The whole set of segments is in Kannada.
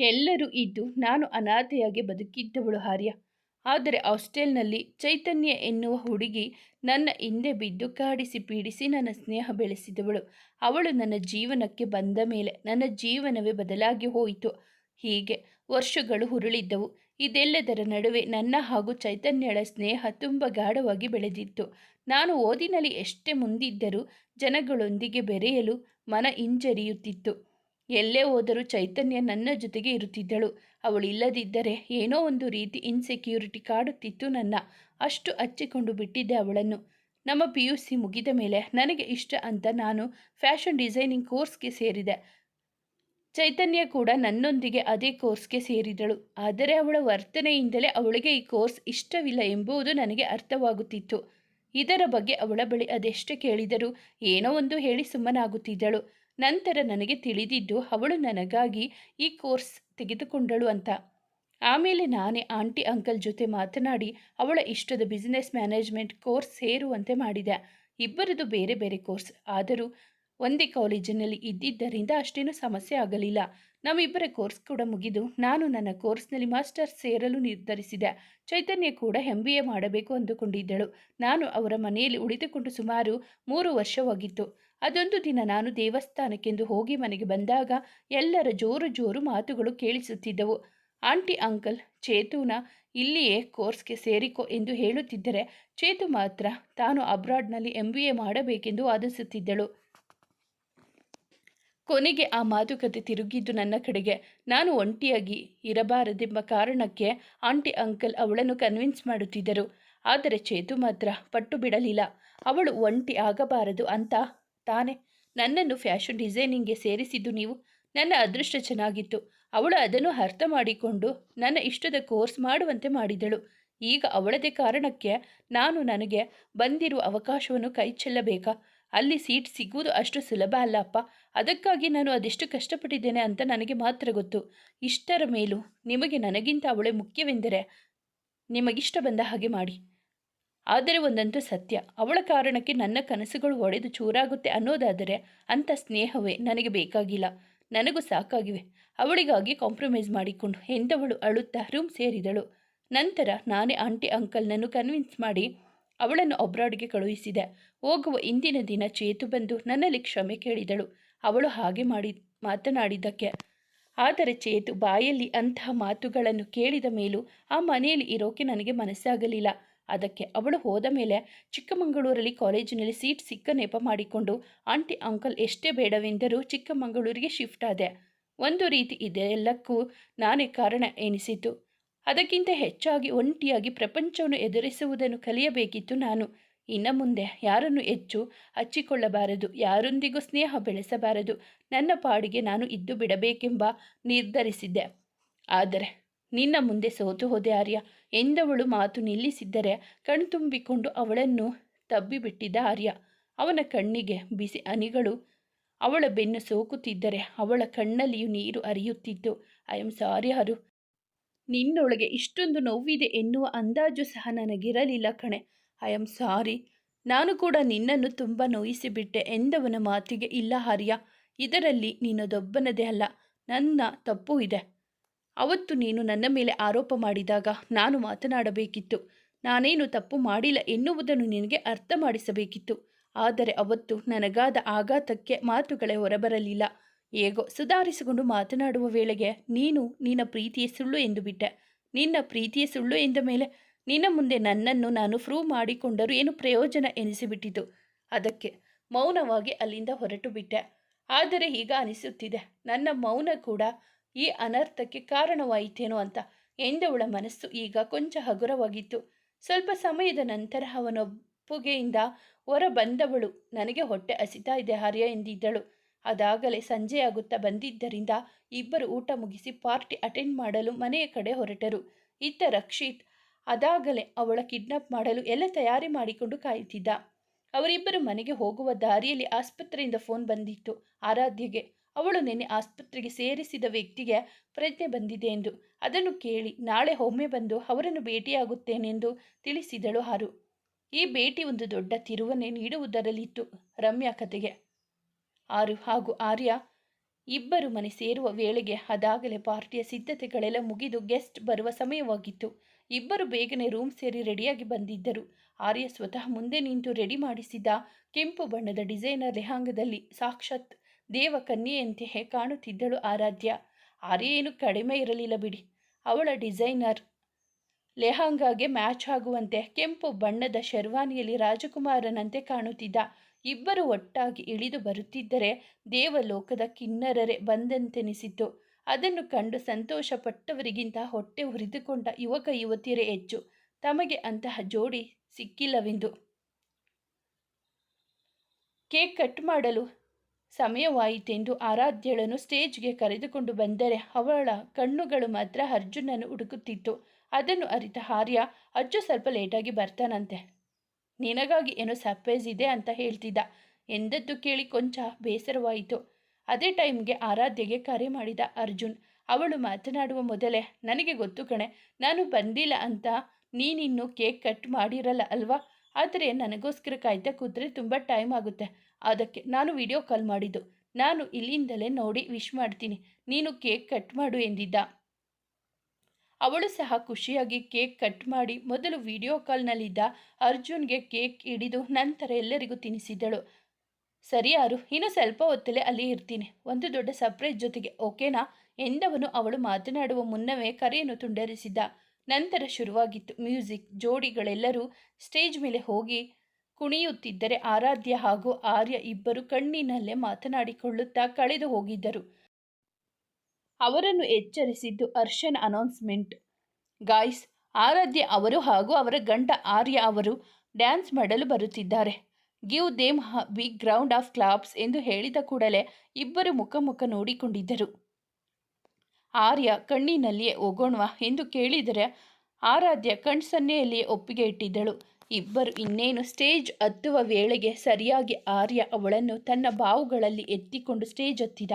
ಎಲ್ಲರೂ ಇದ್ದು ನಾನು ಅನಾಥೆಯಾಗಿ ಬದುಕಿದ್ದವಳು ಹಾರ್ಯ. ಆದರೆ ಹಾಸ್ಟೆಲ್ನಲ್ಲಿ ಚೈತನ್ಯ ಎನ್ನುವ ಹುಡುಗಿ ನನ್ನ ಹಿಂದೆ ಬಿದ್ದು ಕಾಡಿಸಿ ಪೀಡಿಸಿ ನನ್ನ ಸ್ನೇಹ ಬೆಳೆಸಿದವಳು. ಅವಳು ನನ್ನ ಜೀವನಕ್ಕೆ ಬಂದ ಮೇಲೆ ನನ್ನ ಜೀವನವೇ ಬದಲಾಗಿ ಹೋಯಿತು. ಹೀಗೆ ವರ್ಷಗಳು ಹುರುಳಿದ್ದವು ಇದೆಲ್ಲದರ ನಡುವೆ ನನ್ನ ಹಾಗೂ ಚೈತನ್ಯಳ ಸ್ನೇಹ ತುಂಬ ಗಾಢವಾಗಿ ಬೆಳೆದಿತ್ತು. ನಾನು ಓದಿನಲ್ಲಿ ಎಷ್ಟೇ ಮುಂದಿದ್ದರೂ ಜನಗಳೊಂದಿಗೆ ಬೆರೆಯಲು ಮನ ಹಿಂಜರಿಯುತ್ತಿತ್ತು. ಎಲ್ಲೇ ಹೋದರೂ ಚೈತನ್ಯ ನನ್ನ ಜೊತೆಗೆ ಇರುತ್ತಿದ್ದಳು. ಅವಳು ಇಲ್ಲದಿದ್ದರೆ ಏನೋ ಒಂದು ರೀತಿ ಇನ್ಸೆಕ್ಯೂರಿಟಿ ಕಾಡುತ್ತಿತ್ತು ನನ್ನ. ಅಷ್ಟು ಹಚ್ಚಿಕೊಂಡು ಬಿಟ್ಟಿದ್ದೆ ಅವಳನ್ನು. ನಮ್ಮ ಪಿ ಯು ಸಿ ಮುಗಿದ ಮೇಲೆ ನನಗೆ ಇಷ್ಟ ಅಂತ ನಾನು ಫ್ಯಾಷನ್ ಡಿಸೈನಿಂಗ್ ಕೋರ್ಸ್ಗೆ ಸೇರಿದೆ. ಚೈತನ್ಯ ಕೂಡ ನನ್ನೊಂದಿಗೆ ಅದೇ ಕೋರ್ಸ್ಗೆ ಸೇರಿದಳು. ಆದರೆ ಅವಳ ವರ್ತನೆಯಿಂದಲೇ ಅವಳಿಗೆ ಈ ಕೋರ್ಸ್ ಇಷ್ಟವಿಲ್ಲ ಎಂಬುದು ನನಗೆ ಅರ್ಥವಾಗುತ್ತಿತ್ತು. ಇದರ ಬಗ್ಗೆ ಅವಳ ಬಳಿ ಅದೆಷ್ಟೇ ಕೇಳಿದರೂ ಏನೋ ಒಂದು ಹೇಳಿ ಸುಮ್ಮನಾಗುತ್ತಿದ್ದಳು. ನಂತರ ನನಗೆ ತಿಳಿದಿದ್ದು ಅವಳು ನನಗಾಗಿ ಈ ಕೋರ್ಸ್ ತೆಗೆದುಕೊಂಡಳು ಅಂತ. ಆಮೇಲೆ ನಾನೇ ಆಂಟಿ ಅಂಕಲ್ ಜೊತೆ ಮಾತನಾಡಿ ಅವಳ ಇಷ್ಟದ ಬಿಸಿನೆಸ್ ಮ್ಯಾನೇಜ್ಮೆಂಟ್ ಕೋರ್ಸ್ ಸೇರುವಂತೆ ಮಾಡಿದೆ. ಇಬ್ಬರದು ಬೇರೆ ಬೇರೆ ಕೋರ್ಸ್. ಆದರೂ ಒಂದೇ ಕಾಲೇಜಿನಲ್ಲಿ ಇದ್ದಿದ್ದರಿಂದ ಅಷ್ಟೇನೂ ಸಮಸ್ಯೆ ಆಗಲಿಲ್ಲ. ನಮ್ಮಿಬ್ಬರ ಕೋರ್ಸ್ ಕೂಡ ಮುಗಿದು ನಾನು ನನ್ನ ಕೋರ್ಸ್ನಲ್ಲಿ ಮಾಸ್ಟರ್ಸ್ ಸೇರಲು ನಿರ್ಧರಿಸಿದೆ. ಚೈತನ್ಯ ಕೂಡ ಎಂ ಬಿ ಎ ಮಾಡಬೇಕು ಅಂದುಕೊಂಡಿದ್ದಳು. ನಾನು ಅವರ ಮನೆಯಲ್ಲಿ ಉಳಿದುಕೊಂಡು ಸುಮಾರು ಮೂರು ವರ್ಷವಾಗಿತ್ತು ಅದೊಂದು ದಿನ ನಾನು ದೇವಸ್ಥಾನಕ್ಕೆಂದು ಹೋಗಿ ಮನೆಗೆ ಬಂದಾಗ ಎಲ್ಲರ ಜೋರು ಜೋರು ಮಾತುಗಳು ಕೇಳಿಸುತ್ತಿದ್ದವು. ಆಂಟಿ, ಅಂಕಲ್, ಚೇತುನ ಇಲ್ಲಿಯೇ ಕೋರ್ಸ್ಗೆ ಸೇರಿಕೋ ಎಂದು ಹೇಳುತ್ತಿದ್ದರೆ ಚೇತು ಮಾತ್ರ ತಾನು ಅಬ್ರಾಡ್ನಲ್ಲಿ ಎಂ ಬಿ ಎ ಮಾಡಬೇಕೆಂದು ವಾದಿಸುತ್ತಿದ್ದಳು. ಕೊನೆಗೆ ಆ ಮಾತುಕತೆ ತಿರುಗಿದ್ದು ನನ್ನ ಕಡೆಗೆ. ನಾನು ಒಂಟಿಯಾಗಿ ಇರಬಾರದೆಂಬ ಕಾರಣಕ್ಕೆ ಆಂಟಿ, ಅಂಕಲ್ ಅವಳನ್ನು ಕನ್ವಿನ್ಸ್ ಮಾಡುತ್ತಿದ್ದರು. ಆದರೆ ಚೇತು ಮಾತ್ರ ಪಟ್ಟು ಬಿಡಲಿಲ್ಲ. ಅವಳು ಒಂಟಿ ಆಗಬಾರದು ಅಂತ ತಾನೆ ನನ್ನನ್ನು ಫ್ಯಾಷನ್ ಡಿಸೈನಿಂಗ್ಗೆ ಸೇರಿಸಿದ್ದು ನೀವು. ನನ್ನ ಅದೃಷ್ಟ ಚೆನ್ನಾಗಿತ್ತು. ಅವಳು ಅದನ್ನು ಅರ್ಥ ಮಾಡಿಕೊಂಡು ನನ್ನ ಇಷ್ಟದ ಕೋರ್ಸ್ ಮಾಡುವಂತೆ ಮಾಡಿದಳು. ಈಗ ಅವಳದೇ ಕಾರಣಕ್ಕೆ ನಾನು ನನಗೆ ಬಂದಿರುವ ಅವಕಾಶವನ್ನು ಕೈ ಚೆಲ್ಲಬೇಕಾ? ಅಲ್ಲಿ ಸೀಟ್ ಸಿಗುವುದು ಅಷ್ಟು ಸುಲಭ ಅಲ್ಲಪ್ಪ. ಅದಕ್ಕಾಗಿ ನಾನು ಅದೆಷ್ಟು ಕಷ್ಟಪಟ್ಟಿದ್ದೇನೆ ಅಂತ ನನಗೆ ಮಾತ್ರ ಗೊತ್ತು. ಇಷ್ಟರ ಮೇಲೂ ನಿಮಗೆ ನನಗಿಂತ ಅವಳೇ ಮುಖ್ಯವೆಂದರೆ ನಿಮಗಿಷ್ಟ ಬಂದ ಹಾಗೆ ಮಾಡಿ. ಆದರೆ ಒಂದಂತೂ ಸತ್ಯ. ಅವಳ ಕಾರಣಕ್ಕೆ ನನ್ನ ಕನಸುಗಳು ಒಡೆದು ಚೂರಾಗುತ್ತೆ ಅನ್ನೋದಾದರೆ ಅಂಥ ಸ್ನೇಹವೇ ನನಗೆ ಬೇಕಾಗಿಲ್ಲ. ನನಗೂ ಸಾಕಾಗಿವೆ. ಅವಳಿಗಾಗಿ ಕಾಂಪ್ರಮೈಸ್ ಮಾಡಿಕೊಂಡು ಎಂದವಳು ಅಳುತ್ತಾ ರೂಮ್ ಸೇರಿದಳು. ನಂತರ ನಾನೇ ಆಂಟಿ ಅಂಕಲ್ನನ್ನು ಕನ್ವಿನ್ಸ್ ಮಾಡಿ ಅವಳನ್ನು ಅಬ್ರಾಡ್ಗೆ ಕಳುಹಿಸಿದೆ. ಹೋಗುವ ಇಂದಿನ ದಿನ ಚೇತು ಬಂದು ನನ್ನಲ್ಲಿ ಕ್ಷಮೆ ಕೇಳಿದಳು. ಅವಳು ಹಾಗೆ ಮಾಡಿ, ಮಾತನಾಡಿದ್ದಕ್ಕೆ. ಆದರೆ ಚೇತು ಬಾಯಲ್ಲಿ ಅಂತಹ ಮಾತುಗಳನ್ನು ಕೇಳಿದ ಮೇಲೂ ಆ ಮನೆಯಲ್ಲಿ ಇರೋಕೆ ನನಗೆ ಮನಸ್ಸಾಗಲಿಲ್ಲ. ಅದಕ್ಕೆ ಅವಳು ಹೋದ ಮೇಲೆ ಚಿಕ್ಕಮಗಳೂರಲ್ಲಿ ಕಾಲೇಜಿನಲ್ಲಿ ಸೀಟ್ ಸಿಕ್ಕ ನೆಪ ಮಾಡಿಕೊಂಡು, ಆಂಟಿ, ಅಂಕಲ್, ಎಷ್ಟೇ ಬೇಡವೆಂದರೂ ಚಿಕ್ಕಮಗಳೂರಿಗೆ ಶಿಫ್ಟ್ ಆದೆ. ಒಂದು ರೀತಿ ಇದೆಲ್ಲಕ್ಕೂ ನಾನೇ ಕಾರಣ ಎನಿಸಿತು ಅದಕ್ಕಿಂತ ಹೆಚ್ಚಾಗಿ ಒಂಟಿಯಾಗಿ ಪ್ರಪಂಚವನ್ನು ಎದುರಿಸುವುದನ್ನು ಕಲಿಯಬೇಕಿತ್ತು ನಾನು. ಇನ್ನು ಮುಂದೆ ಯಾರನ್ನು ಹೆಚ್ಚು ಹಚ್ಚಿಕೊಳ್ಳಬಾರದು, ಯಾರೊಂದಿಗೂ ಸ್ನೇಹ ಬೆಳೆಸಬಾರದು, ನನ್ನ ಪಾಡಿಗೆ ನಾನು ಇದ್ದು ಬಿಡಬೇಕೆಂಬ ನಿರ್ಧರಿಸಿದ್ದೆ. ಆದರೆ ನಿನ್ನ ಮುಂದೆ ಸೋತು ಹೋದೆ ಆರ್ಯ. ಎಂದವಳು ಮಾತು ನಿಲ್ಲಿಸಿದ್ದರೆ ಕಣ್ತುಂಬಿಕೊಂಡು ಅವಳನ್ನು ತಬ್ಬಿಬಿಟ್ಟಿದ್ದ ಆರ್ಯ. ಅವನ ಕಣ್ಣಿಗೆ ಬಿಸಿ ಅನಿಗಳು, ಅವಳ ಬೆನ್ನು ಸೋಕುತ್ತಿದ್ದರೆ ಅವಳ ಕಣ್ಣಲ್ಲಿಯೂ ನೀರು ಅರಿಯುತ್ತಿತ್ತು ಐ ಆಮ್ ಸಾರಿ ಹರು ನಿನ್ನೊಳಗೆ ಇಷ್ಟೊಂದು ನೋವಿದೆ ಎನ್ನುವ ಅಂದಾಜು ಸಹ ನನಗಿರಲಿಲ್ಲ ಕಣೆ. ಐ ಆಮ್ ಸಾರಿ, ನಾನು ಕೂಡ ನಿನ್ನನ್ನು ತುಂಬ ನೋಯಿಸಿಬಿಟ್ಟೆ ಎಂದವನ ಮಾತಿಗೆ ಇಲ್ಲ ಹರ್ಯ ಇದರಲ್ಲಿ ನಿನ್ನದೊಬ್ಬನದೇ ಅಲ್ಲ, ನನ್ನ ತಪ್ಪು ಇದೆ. ಅವತ್ತು ನೀನು ನನ್ನ ಮೇಲೆ ಆರೋಪ ಮಾಡಿದಾಗ ನಾನು ಮಾತನಾಡಬೇಕಿತ್ತು. ನಾನೇನು ತಪ್ಪು ಮಾಡಿಲ್ಲ ಎನ್ನುವುದನ್ನು ನಿನಗೆ ಅರ್ಥ ಮಾಡಿಸಬೇಕಿತ್ತು ಆದರೆ ಅವತ್ತು ನನಗಾದ ಆಘಾತಕ್ಕೆ ಮಾತುಗಳೇ ಹೊರಬರಲಿಲ್ಲ. ಹೇಗೋ ಸುಧಾರಿಸಿಕೊಂಡು ಮಾತನಾಡುವ ವೇಳೆಗೆ ನೀನು ನಿನ್ನ ಪ್ರೀತಿಯ ಸುಳ್ಳು ಎಂದು ಬಿಟ್ಟೆ. ನಿನ್ನ ಪ್ರೀತಿಯ ಸುಳ್ಳು ಎಂದ ಮೇಲೆ ನಿನ್ನ ಮುಂದೆ ನನ್ನನ್ನು ನಾನು ಪ್ರೂವ್ ಮಾಡಿಕೊಂಡರೂ ಏನು ಪ್ರಯೋಜನ ಎನಿಸಿಬಿಟ್ಟಿತು. ಅದಕ್ಕೆ ಮೌನವಾಗಿ ಅಲ್ಲಿಂದ ಹೊರಟು ಬಿಟ್ಟೆ ಆದರೆ ಈಗ ಅನಿಸುತ್ತಿದೆ. ನನ್ನ ಮೌನ ಕೂಡ ಈ ಅನರ್ಥಕ್ಕೆ ಕಾರಣವಾಯಿತೇನೋ ಅಂತ ಎಂದವಳ ಮನಸ್ಸು ಈಗ ಕೊಂಚ ಹಗುರವಾಗಿತ್ತು. ಸ್ವಲ್ಪ ಸಮಯದ ನಂತರ ಅವನೊಪ್ಪುಗೆಯಿಂದ ಹೊರ ಬಂದವಳು ನನಗೆ ಹೊಟ್ಟೆ ಹಸಿತಾ ಇದೆ ಹರ್ಯ ಎಂದಿದ್ದಳು. ಅದಾಗಲೇ ಸಂಜೆಯಾಗುತ್ತಾ ಬಂದಿದ್ದರಿಂದ ಇಬ್ಬರು ಊಟ ಮುಗಿಸಿ ಪಾರ್ಟಿ ಅಟೆಂಡ್ ಮಾಡಲು ಮನೆಯ ಕಡೆ ಹೊರಟರು. ಇತ್ತ ರಕ್ಷಿತ್ ಅದಾಗಲೇ ಅವಳ ಕಿಡ್ನಾಪ್ ಮಾಡಲು ಎಲ್ಲ ತಯಾರಿ ಮಾಡಿಕೊಂಡು ಕಾಯುತ್ತಿದ್ದ. ಅವರಿಬ್ಬರು ಮನೆಗೆ ಹೋಗುವ ದಾರಿಯಲ್ಲಿ ಆಸ್ಪತ್ರೆಯಿಂದ ಫೋನ್ ಬಂದಿತ್ತು. ಆರಾಧ್ಯಗೆ ಅವಳು ನಿನ್ನೆ ಆಸ್ಪತ್ರೆಗೆ ಸೇರಿಸಿದ ವ್ಯಕ್ತಿಗೆ ಪ್ರಜ್ಞೆ ಬಂದಿದೆ ಎಂದು. ಅದನ್ನು ಕೇಳಿ ನಾಳೆ ಒಮ್ಮೆ ಬಂದು ಅವರನ್ನು ಭೇಟಿಯಾಗುತ್ತೇನೆಂದು ತಿಳಿಸಿದಳು ಹಾರು ಈ ಭೇಟಿ ಒಂದು ದೊಡ್ಡ ತಿರುವನೆ ನೀಡುವುದರಲ್ಲಿತ್ತು ರಮ್ಯಾ ಕತೆಗೆ. ಆರು ಹಾಗೂ ಆರ್ಯ ಇಬ್ಬರು ಮನೆ ಸೇರುವ ವೇಳೆಗೆ ಅದಾಗಲೇ ಪಾರ್ಟಿಯ ಸಿದ್ಧತೆಗಳೆಲ್ಲ ಮುಗಿದು ಗೆಸ್ಟ್ ಬರುವ ಸಮಯವಾಗಿತ್ತು. ಇಬ್ಬರು ಬೇಗನೆ ರೂಮ್ ಸೇರಿ ರೆಡಿಯಾಗಿ ಬಂದಿದ್ದರು. ಆರ್ಯ ಸ್ವತಃ ಮುಂದೆ ನಿಂತು ರೆಡಿ ಮಾಡಿಸಿದ್ದ ಕೆಂಪು ಬಣ್ಣದ ಡಿಸೈನರ್ ಲೆಹಾಂಗದಲ್ಲಿ ಸಾಕ್ಷಾತ್ ದೇವ ಕನ್ಯೆಯಂತೆಯೇ ಕಾಣುತ್ತಿದ್ದಳು ಆರಾಧ್ಯ. ಆರೇನು ಕಡಿಮೆ ಇರಲಿಲ್ಲ ಬಿಡಿ. ಅವಳ ಡಿಸೈನರ್ ಲೆಹಂಗಾಗೆ ಮ್ಯಾಚ್ ಆಗುವಂತೆ ಕೆಂಪು ಬಣ್ಣದ ಶರ್ವಾನಿಯಲ್ಲಿ ರಾಜಕುಮಾರನಂತೆ ಕಾಣುತ್ತಿದ್ದ. ಇಬ್ಬರು ಒಟ್ಟಾಗಿ ಇಳಿದು ಬರುತ್ತಿದ್ದರೆ ದೇವಲೋಕದ ಕಿನ್ನರರೆ ಬಂದಂತೆನಿಸಿತು ಅದನ್ನು ಕಂಡು ಸಂತೋಷಪಟ್ಟವರಿಗಿಂತ ಹೊಟ್ಟೆ ಹುರಿದುಕೊಂಡ ಯುವಕ ಯುವತಿಯರೇ ಹೆಚ್ಚು. ತಮಗೆ ಅಂತಹ ಜೋಡಿ ಸಿಕ್ಕಿಲ್ಲವೆಂದು. ಕೇಕ್ ಕಟ್ ಮಾಡಲು ಸಮಯವಾಯಿತೆಂದು ಆರಾಧ್ಯಳನ್ನು ಸ್ಟೇಜ್ಗೆ ಕರೆದುಕೊಂಡು ಬಂದರೆ ಅವಳ ಕಣ್ಣುಗಳು ಮಾತ್ರ ಅರ್ಜುನನ್ನು ಹುಡುಕುತ್ತಿತ್ತು. ಅದನ್ನು ಅರಿತ ಹಾರ್ಯ ಅಜ್ಜು ಸ್ವಲ್ಪ ಲೇಟಾಗಿ ಬರ್ತಾನಂತೆ. ನಿನಗಾಗಿ ಏನೋ ಸರ್ಪ್ರೈಸ್ ಇದೆ ಅಂತ ಹೇಳ್ತಿದ್ದ. ಎಂದದ್ದು ಕೇಳಿ ಕೊಂಚ ಬೇಸರವಾಯಿತು. ಅದೇ ಟೈಮ್ಗೆ ಆರಾಧ್ಯಗೆ ಕರೆ ಮಾಡಿದ ಅರ್ಜುನ್, ಅವಳು ಮಾತನಾಡುವ ಮೊದಲೇ, ನನಗೆ ಗೊತ್ತು ಕಣೆ, ನಾನು ಬಂದಿಲ್ಲ ಅಂತ ನೀನಿನ್ನು ಕೇಕ್ ಕಟ್ ಮಾಡಿರಲ್ಲ ಅಲ್ವಾ? ಆದರೆ ನನಗೋಸ್ಕರ ಕಾಯ್ತಾ ಕೂತ್ರೆ ತುಂಬ ಟೈಮ್ ಆಗುತ್ತೆ. ಅದಕ್ಕೆ ನಾನು ವಿಡಿಯೋ ಕಾಲ್ ಮಾಡಿದ್ದು. ನಾನು ಇಲ್ಲಿಂದಲೇ ನೋಡಿ ವಿಶ್ ಮಾಡ್ತೀನಿ. ನೀನು ಕೇಕ್ ಕಟ್ ಮಾಡು ಎಂದಿದ್ದ. ಅವಳು ಸಹ ಖುಷಿಯಾಗಿ ಕೇಕ್ ಕಟ್ ಮಾಡಿ ಮೊದಲು ವಿಡಿಯೋ ಕಾಲ್ನಲ್ಲಿದ್ದ ಅರ್ಜುನ್ಗೆ ಕೇಕ್ ಹಿಡಿದು ನಂತರ ಎಲ್ಲರಿಗೂ ತಿನ್ನಿಸಿದ್ದಳು ಸರಿ ಯಾರು ಇನ್ನು ಸ್ವಲ್ಪ ಹೊತ್ತಲ್ಲೇ ಅಲ್ಲಿ ಇರ್ತೀನಿ. ಒಂದು ದೊಡ್ಡ ಸರ್ಪ್ರೈಸ್ ಜೊತೆಗೆ ಓಕೆನಾ ಎಂದವನು ಅವಳು ಮಾತನಾಡುವ ಮುನ್ನವೇ ಕರೆಯನ್ನು ತುಂಡರಿಸಿದ್ದ ನಂತರ ಶುರುವಾಗಿತ್ತು. ಮ್ಯೂಸಿಕ್ ಜೋಡಿಗಳೆಲ್ಲರೂ ಸ್ಟೇಜ್ ಮೇಲೆ ಹೋಗಿ ಕುಣಿಯುತ್ತಿದ್ದರೆ ಆರಾಧ್ಯ ಹಾಗೂ ಆರ್ಯ ಇಬ್ಬರು ಕಣ್ಣಿನಲ್ಲೇ ಮಾತನಾಡಿಕೊಳ್ಳುತ್ತಾ ಕಳೆದು ಹೋಗಿದ್ದರು. ಅವರನ್ನು ಎಚ್ಚರಿಸಿದ್ದು ಅರ್ಷನ್ ಅನೌನ್ಸ್ಮೆಂಟ್. ಗಾಯ್ಸ್, ಆರಾಧ್ಯ ಅವರು ಹಾಗೂ ಅವರ ಗಂಡ ಆರ್ಯ ಅವರು ಡ್ಯಾನ್ಸ್ ಮಾಡಲು ಬರುತ್ತಿದ್ದಾರೆ. Give them big round of claps ಎಂದು ಹೇಳಿದ ಕೂಡಲೇ ಇಬ್ಬರು ಮುಖ ಮುಖ ನೋಡಿಕೊಂಡಿದ್ದರು. ಆರ್ಯ, ಕಣ್ಣಿನಲ್ಲಿಯೇ ಹೋಗೋಣವಾ ಎಂದು ಕೇಳಿದರೆ ಆರಾಧ್ಯ ಕಣ್ಸನ್ನೆಯಲ್ಲಿಯೇ ಒಪ್ಪಿಗೆ ಇಟ್ಟಿದ್ದಳು. ಇಬ್ಬರು ಇನ್ನೇನು ಸ್ಟೇಜ್ ಹತ್ತುವ ವೇಳೆಗೆ ಸರಿಯಾಗಿ ಆರ್ಯ ಅವಳನ್ನು ತನ್ನ ಬಾವುಗಳಲ್ಲಿ ಎತ್ತಿಕೊಂಡು ಸ್ಟೇಜ್ ಹತ್ತಿದ.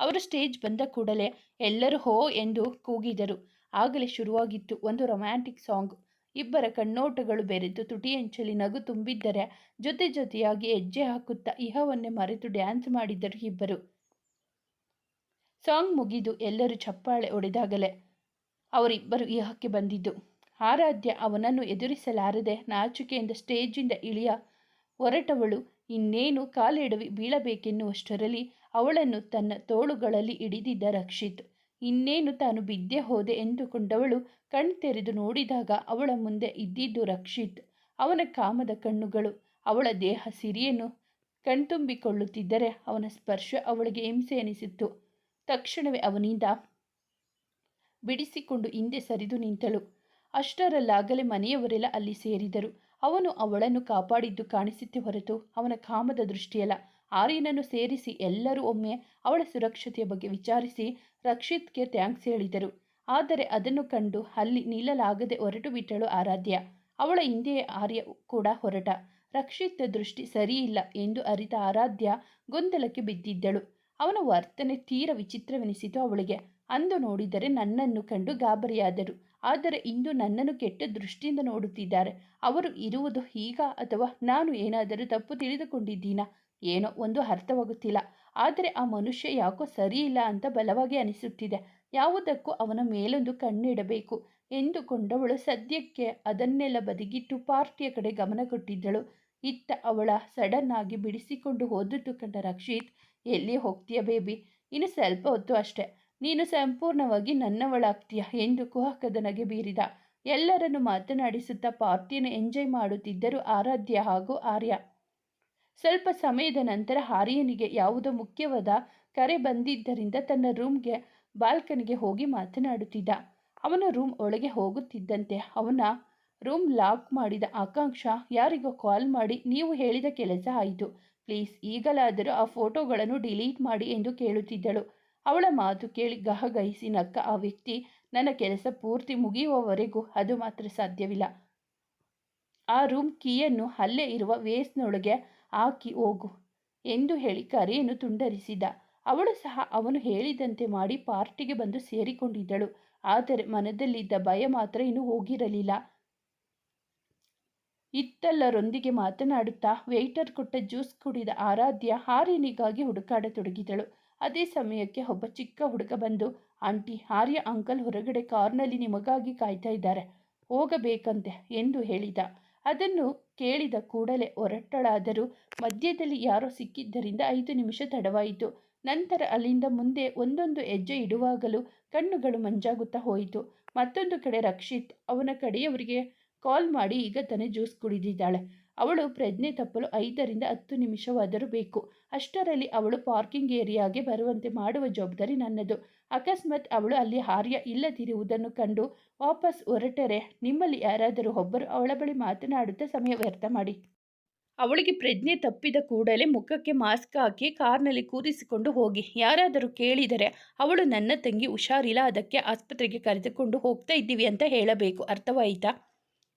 ಅವರು ಸ್ಟೇಜ್ ಬಂದ ಕೂಡಲೇ ಎಲ್ಲರೂ ಹೋ ಎಂದು ಕೂಗಿದರು. ಆಗಲೇ ಶುರುವಾಗಿತ್ತು ಒಂದು ರೊಮ್ಯಾಂಟಿಕ್ ಸಾಂಗ್. ಇಬ್ಬರ ಕಣ್ಣೋಟಗಳು ಬೆರೆತು ತುಟಿಯಂಚಲಿ ನಗು ತುಂಬಿದ್ದರೆ ಜೊತೆ ಜೊತೆಯಾಗಿ ಹೆಜ್ಜೆ ಹಾಕುತ್ತಾ ಇಹವನ್ನೇ ಮರೆತು ಡ್ಯಾನ್ಸ್ ಮಾಡಿದ್ದರು ಇಬ್ಬರು. ಸಾಂಗ್ ಮುಗಿದು ಎಲ್ಲರೂ ಚಪ್ಪಾಳೆ ಒಡೆದಾಗಲೇ ಅವರಿಬ್ಬರು ಇಹಕ್ಕೆ ಬಂದಿದ್ದು. ಆರಾಧ್ಯ ಅವನನ್ನು ಎದುರಿಸಲಾರದೆ ನಾಚಿಕೆಯಿಂದ ಸ್ಟೇಜಿಂದ ಇಳಿಯ ಹೊರಟವಳು. ಇನ್ನೇನು ಕಾಲೆಡವಿ ಬೀಳಬೇಕೆನ್ನುವಷ್ಟರಲ್ಲಿ ಅವಳನ್ನು ತನ್ನ ತೋಳುಗಳಲ್ಲಿ ಹಿಡಿದಿದ್ದ ರಕ್ಷಿತ್. ಇನ್ನೇನು ತಾನು ಬಿದ್ದೆ ಹೋದೆ ಎಂದುಕೊಂಡವಳು ಕಣ್ತೆರೆದು ನೋಡಿದಾಗ ಅವಳ ಮುಂದೆ ಇದ್ದಿದ್ದು ರಕ್ಷಿತ್. ಅವನ ಕಾಮದ ಕಣ್ಣುಗಳು, ಅವಳ ದೇಹ ಸಿರಿಯನ್ನು ಕಣ್ತುಂಬಿಕೊಳ್ಳುತ್ತಿದ್ದರೆ ಅವನ ಸ್ಪರ್ಶ ಅವಳಿಗೆ ಹಿಂಸೆ ಎನಿಸಿತ್ತು. ತಕ್ಷಣವೇ ಅವನಿಂದ, ಬಿಡಿಸಿಕೊಂಡು ಹಿಂದೆ ಸರಿದು ನಿಂತಳು. ಅಷ್ಟರಲ್ಲಾಗಲೇ ಮನೆಯವರೆಲ್ಲ ಅಲ್ಲಿ ಸೇರಿದರು. ಅವನು ಅವಳನ್ನು ಕಾಪಾಡಿದ್ದು ಕಾಣಿಸಿತ್ತೆ ಹೊರತು ಅವನ ಕಾಮದ ದೃಷ್ಟಿಯಲ್ಲ. ಆರ್ಯನನ್ನು ಸೇರಿಸಿ ಎಲ್ಲರೂ ಒಮ್ಮೆ ಅವಳ ಸುರಕ್ಷತೆಯ ಬಗ್ಗೆ ವಿಚಾರಿಸಿ ರಕ್ಷಿತ್ಗೆ ಥ್ಯಾಂಕ್ಸ್ ಹೇಳಿದರು. ಆದರೆ ಅದನ್ನು ಕಂಡು ಅಲ್ಲಿ ನಿಲ್ಲಲಾಗದೆ ಹೊರಟು ಬಿಟ್ಟಳು ಆರಾಧ್ಯ. ಅವಳ ಹಿಂದೆಯೇ ಆರ್ಯ ಕೂಡ ಹೊರಟ. ರಕ್ಷಿತ್ ದೃಷ್ಟಿ ಸರಿಯಿಲ್ಲ ಎಂದು ಅರಿತ ಆರಾಧ್ಯ ಗೊಂದಲಕ್ಕೆ ಬಿದ್ದಿದ್ದಳು. ಅವನ ವರ್ತನೆ ತೀರ ವಿಚಿತ್ರವೆನಿಸಿತು ಅವಳಿಗೆ. ಅಂದು ನೋಡಿದರೆ ನನ್ನನ್ನು ಕಂಡು ಗಾಬರಿಯಾದರು. ಆದರೆ ಇಂದು ನನ್ನನ್ನು ಕೆಟ್ಟ ದೃಷ್ಟಿಯಿಂದ ನೋಡುತ್ತಿದ್ದಾರೆ. ಅವರು ಇರುವುದು ಈಗ ಅಥವಾ ನಾನು ಏನಾದರೂ ತಪ್ಪು ತಿಳಿದುಕೊಂಡಿದ್ದೀನಾ? ಏನೋ ಒಂದು ಅರ್ಥವಾಗುತ್ತಿಲ್ಲ. ಆದರೆ ಆ ಮನುಷ್ಯ ಯಾಕೋ ಸರಿಯಿಲ್ಲ ಅಂತ ಬಲವಾಗಿ ಅನಿಸುತ್ತಿದೆ. ಯಾವುದಕ್ಕೂ ಅವನ ಮೇಲೊಂದು ಕಣ್ಣಿಡಬೇಕು ಎಂದುಕೊಂಡವಳು ಸದ್ಯಕ್ಕೆ ಅದನ್ನೆಲ್ಲ ಬದಿಗಿಟ್ಟು ಪಾರ್ಟಿಯ ಕಡೆ ಗಮನ ಕೊಟ್ಟಿದ್ದಳು. ಇತ್ತ ಅವಳ ಸಡನ್ ಆಗಿ ಬಿಡಿಸಿಕೊಂಡು ಹೋದದ್ದು ಕಂಡ ರಕ್ಷಿತ್, ಎಲ್ಲಿ ಹೋಗ್ತೀಯ ಬೇಬಿ? ಇನ್ನು ಸ್ವಲ್ಪ ಹೊತ್ತು ಅಷ್ಟೆ. ನೀನು ಸಂಪೂರ್ಣವಾಗಿ ನನ್ನವಳಾಗ್ತೀಯ ಎಂದು ಕುಹಕದ ನಗೆ ಬೀರಿದ. ಎಲ್ಲರನ್ನು ಮಾತನಾಡಿಸುತ್ತಾ ಪಾರ್ಟಿಯನ್ನು ಎಂಜಾಯ್ ಮಾಡುತ್ತಿದ್ದರು ಆರಾಧ್ಯ ಹಾಗೂ ಆರ್ಯ. ಸ್ವಲ್ಪ ಸಮಯದ ನಂತರ ಆರ್ಯನಿಗೆ ಯಾವುದೋ ಮುಖ್ಯವಾದ ಕರೆ ಬಂದಿದ್ದರಿಂದ ತನ್ನ ರೂಮ್ಗೆ, ಬಾಲ್ಕನಿಗೆ ಹೋಗಿ ಮಾತನಾಡುತ್ತಿದ್ದ. ಅವನ ರೂಮ್ ಒಳಗೆ ಹೋಗುತ್ತಿದ್ದಂತೆ ಅವನ ರೂಮ್ ಲಾಕ್ ಮಾಡಿದ ಆಕಾಂಕ್ಷ, ಯಾರಿಗೋ ಕಾಲ್ ಮಾಡಿ, ನೀವು ಹೇಳಿದ ಕೆಲಸ ಆಯಿತು. ಪ್ಲೀಸ್, ಈಗಲಾದರೂ ಆ ಫೋಟೋಗಳನ್ನು ಡಿಲೀಟ್ ಮಾಡಿ ಎಂದು ಕೇಳುತ್ತಿದ್ದಳು. ಅವಳ ಮಾತು ಕೇಳಿ ಗಹಗಹಿಸಿ ನಕ್ಕ ಆ ವ್ಯಕ್ತಿ, ನನ್ನ ಕೆಲಸ ಪೂರ್ತಿ ಮುಗಿಯುವವರೆಗೂ ಅದು ಮಾತ್ರ ಸಾಧ್ಯವಿಲ್ಲ. ಆ ರೂಮ್ ಕೀಯನ್ನು ಅಲ್ಲೇ ಇರುವ ವೇಸ್ನೊಳಗೆ ಹಾಕಿ ಹೋಗು ಎಂದು ಹೇಳಿ ಕರೆಯನ್ನು ತುಂಡರಿಸಿದ. ಅವಳು ಸಹ ಅವನು ಹೇಳಿದಂತೆ ಮಾಡಿ ಪಾರ್ಟಿಗೆ ಬಂದು ಸೇರಿಕೊಂಡಿದ್ದಳು. ಆದರೆ ಮನದಲ್ಲಿದ್ದ ಭಯ ಮಾತ್ರ ಇನ್ನೂ ಹೋಗಿರಲಿಲ್ಲ. ಇತ್ತಲ್ಲರೊಂದಿಗೆ ಮಾತನಾಡುತ್ತಾ ವೆಯ್ಟರ್ ಕೊಟ್ಟ ಜ್ಯೂಸ್ ಕುಡಿದ ಆರಾಧ್ಯ ಹಾರಿನಿಗಾಗಿ ಹುಡುಕಾಡತೊಡಗಿದಳು. ಅದೇ ಸಮಯಕ್ಕೆ ಒಬ್ಬ ಚಿಕ್ಕ ಹುಡುಗ ಬಂದು, ಆಂಟಿ, ಆರ್ಯ ಅಂಕಲ್ ಹೊರಗಡೆ ಕಾರ್ನಲ್ಲಿ ನಿಮಗಾಗಿ ಕಾಯ್ತಾ ಇದ್ದಾರೆ. ಹೋಗಬೇಕಂತೆ ಎಂದು ಹೇಳಿದ. ಅದನ್ನು ಕೇಳಿದ ಕೂಡಲೇ ಹೊರಟಳಾದರೂ ಮಧ್ಯದಲ್ಲಿ ಯಾರೋ ಸಿಕ್ಕಿದ್ದರಿಂದ ಐದು ನಿಮಿಷ ತಡವಾಯಿತು. ನಂತರ ಅಲ್ಲಿಂದ ಮುಂದೆ ಒಂದೊಂದು ಹೆಜ್ಜೆ ಇಡುವಾಗಲೂ ಕಣ್ಣುಗಳು ಮಂಜಾಗುತ್ತಾ ಹೋಯಿತು. ಮತ್ತೊಂದು ಕಡೆ ರಕ್ಷಿತ್ ಅವನ ಕಡೆಯವರಿಗೆ ಕಾಲ್ ಮಾಡಿ ಈಗ ತಾನೇ ಜ್ಯೂಸ್ ಕುಡಿದಿದ್ದಾಳೆ. ಅವಳು ಪ್ರಜ್ಞೆ ತಪ್ಪಲು ಐದರಿಂದ ಹತ್ತು ನಿಮಿಷವಾದರೂ ಬೇಕು. ಅಷ್ಟರಲ್ಲಿ ಅವಳು ಪಾರ್ಕಿಂಗ್ ಏರಿಯಾಗೆ ಬರುವಂತೆ ಮಾಡುವ ಜವಾಬ್ದಾರಿ ನನ್ನದು. ಅಕಸ್ಮಾತ್ ಅವಳು ಅಲ್ಲಿ ಹಾರ್ಯ ಇಲ್ಲದಿರುವುದನ್ನು ಕಂಡು ವಾಪಸ್ ಹೊರಟರೆ. ನಿಮ್ಮಲ್ಲಿ ಯಾರಾದರೂ ಒಬ್ಬರು ಅವಳ ಬಳಿ ಮಾತನಾಡುತ್ತಾ ಸಮಯ ವ್ಯರ್ಥ ಮಾಡಿ. ಅವಳಿಗೆ ಪ್ರಜ್ಞೆ ತಪ್ಪಿದ ಕೂಡಲೇ ಮುಖಕ್ಕೆ ಮಾಸ್ಕ್ ಹಾಕಿ ಕಾರ್ನಲ್ಲಿ ಕೂರಿಸಿಕೊಂಡು ಹೋಗಿ. ಯಾರಾದರೂ ಕೇಳಿದರೆ ಅವಳು ನನ್ನ ತಂಗಿ ಹುಷಾರಿಲ್ಲ, ಅದಕ್ಕೆ ಆಸ್ಪತ್ರೆಗೆ ಕರೆದುಕೊಂಡು ಹೋಗ್ತಾ ಇದ್ದೀವಿ ಅಂತ ಹೇಳಬೇಕು. ಅರ್ಥವಾಯಿತಾ?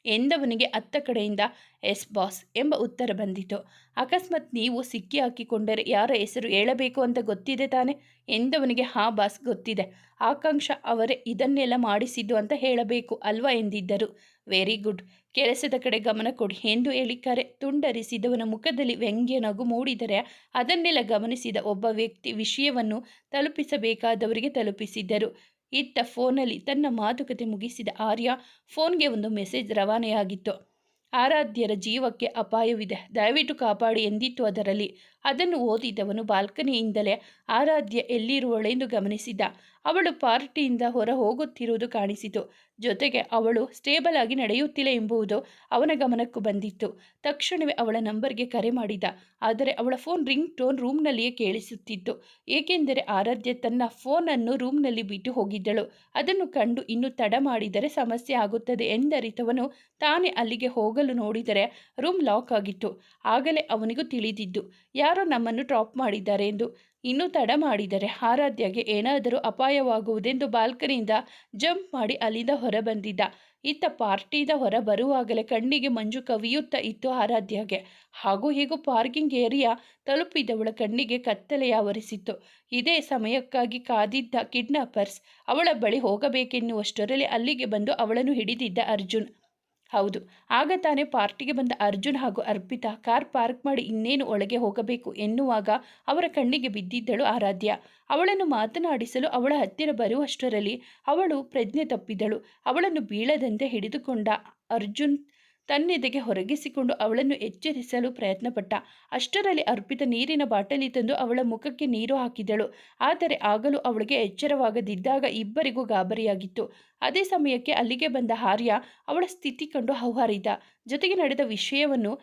ಎಂದವನಿಗೆ ಅತ್ತ ಕಡೆಯಿಂದ, ಎಸ್ ಬಾಸ್ ಎಂಬ ಉತ್ತರ ಬಂದಿತು. ಅಕಸ್ಮಾತ್ ನೀವು ಸಿಕ್ಕಿ ಹಾಕಿಕೊಂಡರೆ ಯಾರ ಹೆಸರು ಹೇಳಬೇಕು ಅಂತ ಗೊತ್ತಿದೆ ತಾನೆ? ಎಂದವನಿಗೆ, ಹಾ ಬಾಸ್, ಗೊತ್ತಿದೆ. ಆಕಾಂಕ್ಷ ಅವರೇ ಇದನ್ನೆಲ್ಲ ಮಾಡಿಸಿದ್ದು ಅಂತ ಹೇಳಬೇಕು ಅಲ್ವಾ? ಎಂದಿದ್ದರು. Very good. ಕೆಲಸದ ಕಡೆ ಗಮನ ಕೊಡಿ ಎಂದು ಹೇಳಿ ಕರೆ ತುಂಡರಿಸಿದವನ ಮುಖದಲ್ಲಿ ವ್ಯಂಗ್ಯ ನಗು ಮೂಡಿದರೆ ಅದನ್ನೆಲ್ಲ ಗಮನಿಸಿದ ಒಬ್ಬ ವ್ಯಕ್ತಿ ವಿಷಯವನ್ನು ತಲುಪಿಸಬೇಕಾದವರಿಗೆ ತಲುಪಿಸಿದ್ದರು. ಇತ್ತ ಫೋನಲ್ಲಿ ತನ್ನ ಮಾತುಕತೆ ಮುಗಿಸಿದ ಆರ್ಯ ಫೋನ್ಗೆ ಒಂದು ಮೆಸೇಜ್ ರವಾನೆಯಾಗಿತ್ತು. ಆರಾಧ್ಯರ ಜೀವಕ್ಕೆ ಅಪಾಯವಿದೆ. ದಯವಿಟ್ಟು ಕಾಪಾಡಿ ಎಂದಿತ್ತು ಅದರಲ್ಲಿ. ಅದನ್ನು ಓದಿದವನು ಬಾಲ್ಕನಿಯಿಂದಲೇ ಆರಾಧ್ಯ ಎಲ್ಲಿರುವಳೆಂದು ಗಮನಿಸಿದ. ಅವಳು ಪಾರ್ಟಿಯಿಂದ ಹೊರ ಹೋಗುತ್ತಿರುವುದು ಕಾಣಿಸಿತು. ಜೊತೆಗೆ ಅವಳು ಸ್ಟೇಬಲ್ ಆಗಿ ನಡೆಯುತ್ತಿಲ್ಲ ಎಂಬುದು ಅವನ ಗಮನಕ್ಕೂ ಬಂದಿತ್ತು. ತಕ್ಷಣವೇ ಅವಳ ನಂಬರ್ಗೆ ಕರೆ ಮಾಡಿದ. ಆದರೆ ಅವಳ ಫೋನ್ ರಿಂಗ್ ಟೋನ್ ರೂಮ್ನಲ್ಲಿಯೇ ಕೇಳಿಸುತ್ತಿತ್ತು. ಏಕೆಂದರೆ ಆರಾಧ್ಯ ತನ್ನ ಫೋನನ್ನು ರೂಮ್ನಲ್ಲಿ ಬಿಟ್ಟು ಹೋಗಿದ್ದಳು. ಅದನ್ನು ಕಂಡು ಇನ್ನು ತಡ ಮಾಡಿದರೆ ಸಮಸ್ಯೆ ಆಗುತ್ತದೆ ಎಂದರಿತವನು ತಾನೇ ಅಲ್ಲಿಗೆ ಹೋಗಲು ನೋಡಿದರೆ ರೂಮ್ ಲಾಕ್ ಆಗಿತ್ತು. ಆಗಲೇ ಅವನಿಗೂ ತಿಳಿದಿದ್ದು, ಯಾರೋ ನಮ್ಮನ್ನು ಡ್ರಾಪ್ ಮಾಡಿದ್ದಾರೆ ಎಂದು. ಇನ್ನೂ ತಡ ಮಾಡಿದರೆ ಆರಾಧ್ಯಗೆ ಏನಾದರೂ ಅಪಾಯವಾಗುವುದೆಂದು ಬಾಲ್ಕನಿಯಿಂದ ಜಂಪ್ ಮಾಡಿ ಅಲ್ಲಿಂದ ಹೊರಬಂದಿದ್ದ. ಇತ್ತ ಪಾರ್ಟಿಯಿಂದ ಹೊರ ಬರುವಾಗಲೇ ಕಣ್ಣಿಗೆ ಮಂಜು ಕವಿಯುತ್ತಾ ಇತ್ತು ಆರಾಧ್ಯಗೆ. ಹಾಗೂ ಹೀಗೂ ಪಾರ್ಕಿಂಗ್ ಏರಿಯಾ ತಲುಪಿದವಳ ಕಣ್ಣಿಗೆ ಕತ್ತಲೆಯಾವರಿಸಿತ್ತು ಇದೇ ಸಮಯಕ್ಕಾಗಿ ಕಾದಿದ್ದ ಕಿಡ್ನಾಪರ್ಸ್ ಅವಳ ಬಳಿ ಹೋಗಬೇಕೆನ್ನುವಷ್ಟರಲ್ಲಿ ಅಲ್ಲಿಗೆ ಬಂದು ಅವಳನ್ನು ಹಿಡಿದಿದ್ದ ಅರ್ಜುನ್. ಹೌದು. ಆಗ ತಾನೇ ಪಾರ್ಟಿಗೆ ಬಂದ ಅರ್ಜುನ್ ಹಾಗೂ ಅರ್ಪಿತಾ ಕಾರ್ ಪಾರ್ಕ್ ಮಾಡಿ ಇನ್ನೇನು ಒಳಗೆ ಹೋಗಬೇಕು ಎನ್ನುವಾಗ ಅವರ ಕಣ್ಣಿಗೆ ಬಿದ್ದಿದ್ದಳು ಆರಾಧ್ಯ. ಅವಳನ್ನು ಮಾತನಾಡಿಸಲು ಅವಳ ಹತ್ತಿರ ಬರುವಷ್ಟರಲ್ಲಿ ಅವಳು ಪ್ರಜ್ಞೆ ತಪ್ಪಿದಳು. ಅವಳನ್ನು ಬೀಳದಂತೆ ಹಿಡಿದುಕೊಂಡ ಅರ್ಜುನ್ ತನ್ನೆದೆಗೆ ಹೊರಗಿಸಿಕೊಂಡು ಅವಳನ್ನು ಎಚ್ಚರಿಸಲು ಪ್ರಯತ್ನಪಟ್ಟ. ಅಷ್ಟರಲ್ಲಿ ಅರ್ಪಿತ ನೀರಿನ ಬಾಟಲಿ ತಂದು ಅವಳ ಮುಖಕ್ಕೆ ನೀರು ಹಾಕಿದಳು. ಆದರೆ ಆಗಲೂ ಅವಳಿಗೆ ಎಚ್ಚರವಾಗದಿದ್ದಾಗ ಇಬ್ಬರಿಗೂ ಗಾಬರಿಯಾಗಿತ್ತು. ಅದೇ ಸಮಯಕ್ಕೆ ಅಲ್ಲಿಗೆ ಬಂದ ಹಾರ್ಯ ಅವಳ ಸ್ಥಿತಿ ಕಂಡು ಹೌಹಾರಿದ. ಜೊತೆಗೆ ನಡೆದ ವಿಷಯವನ್ನು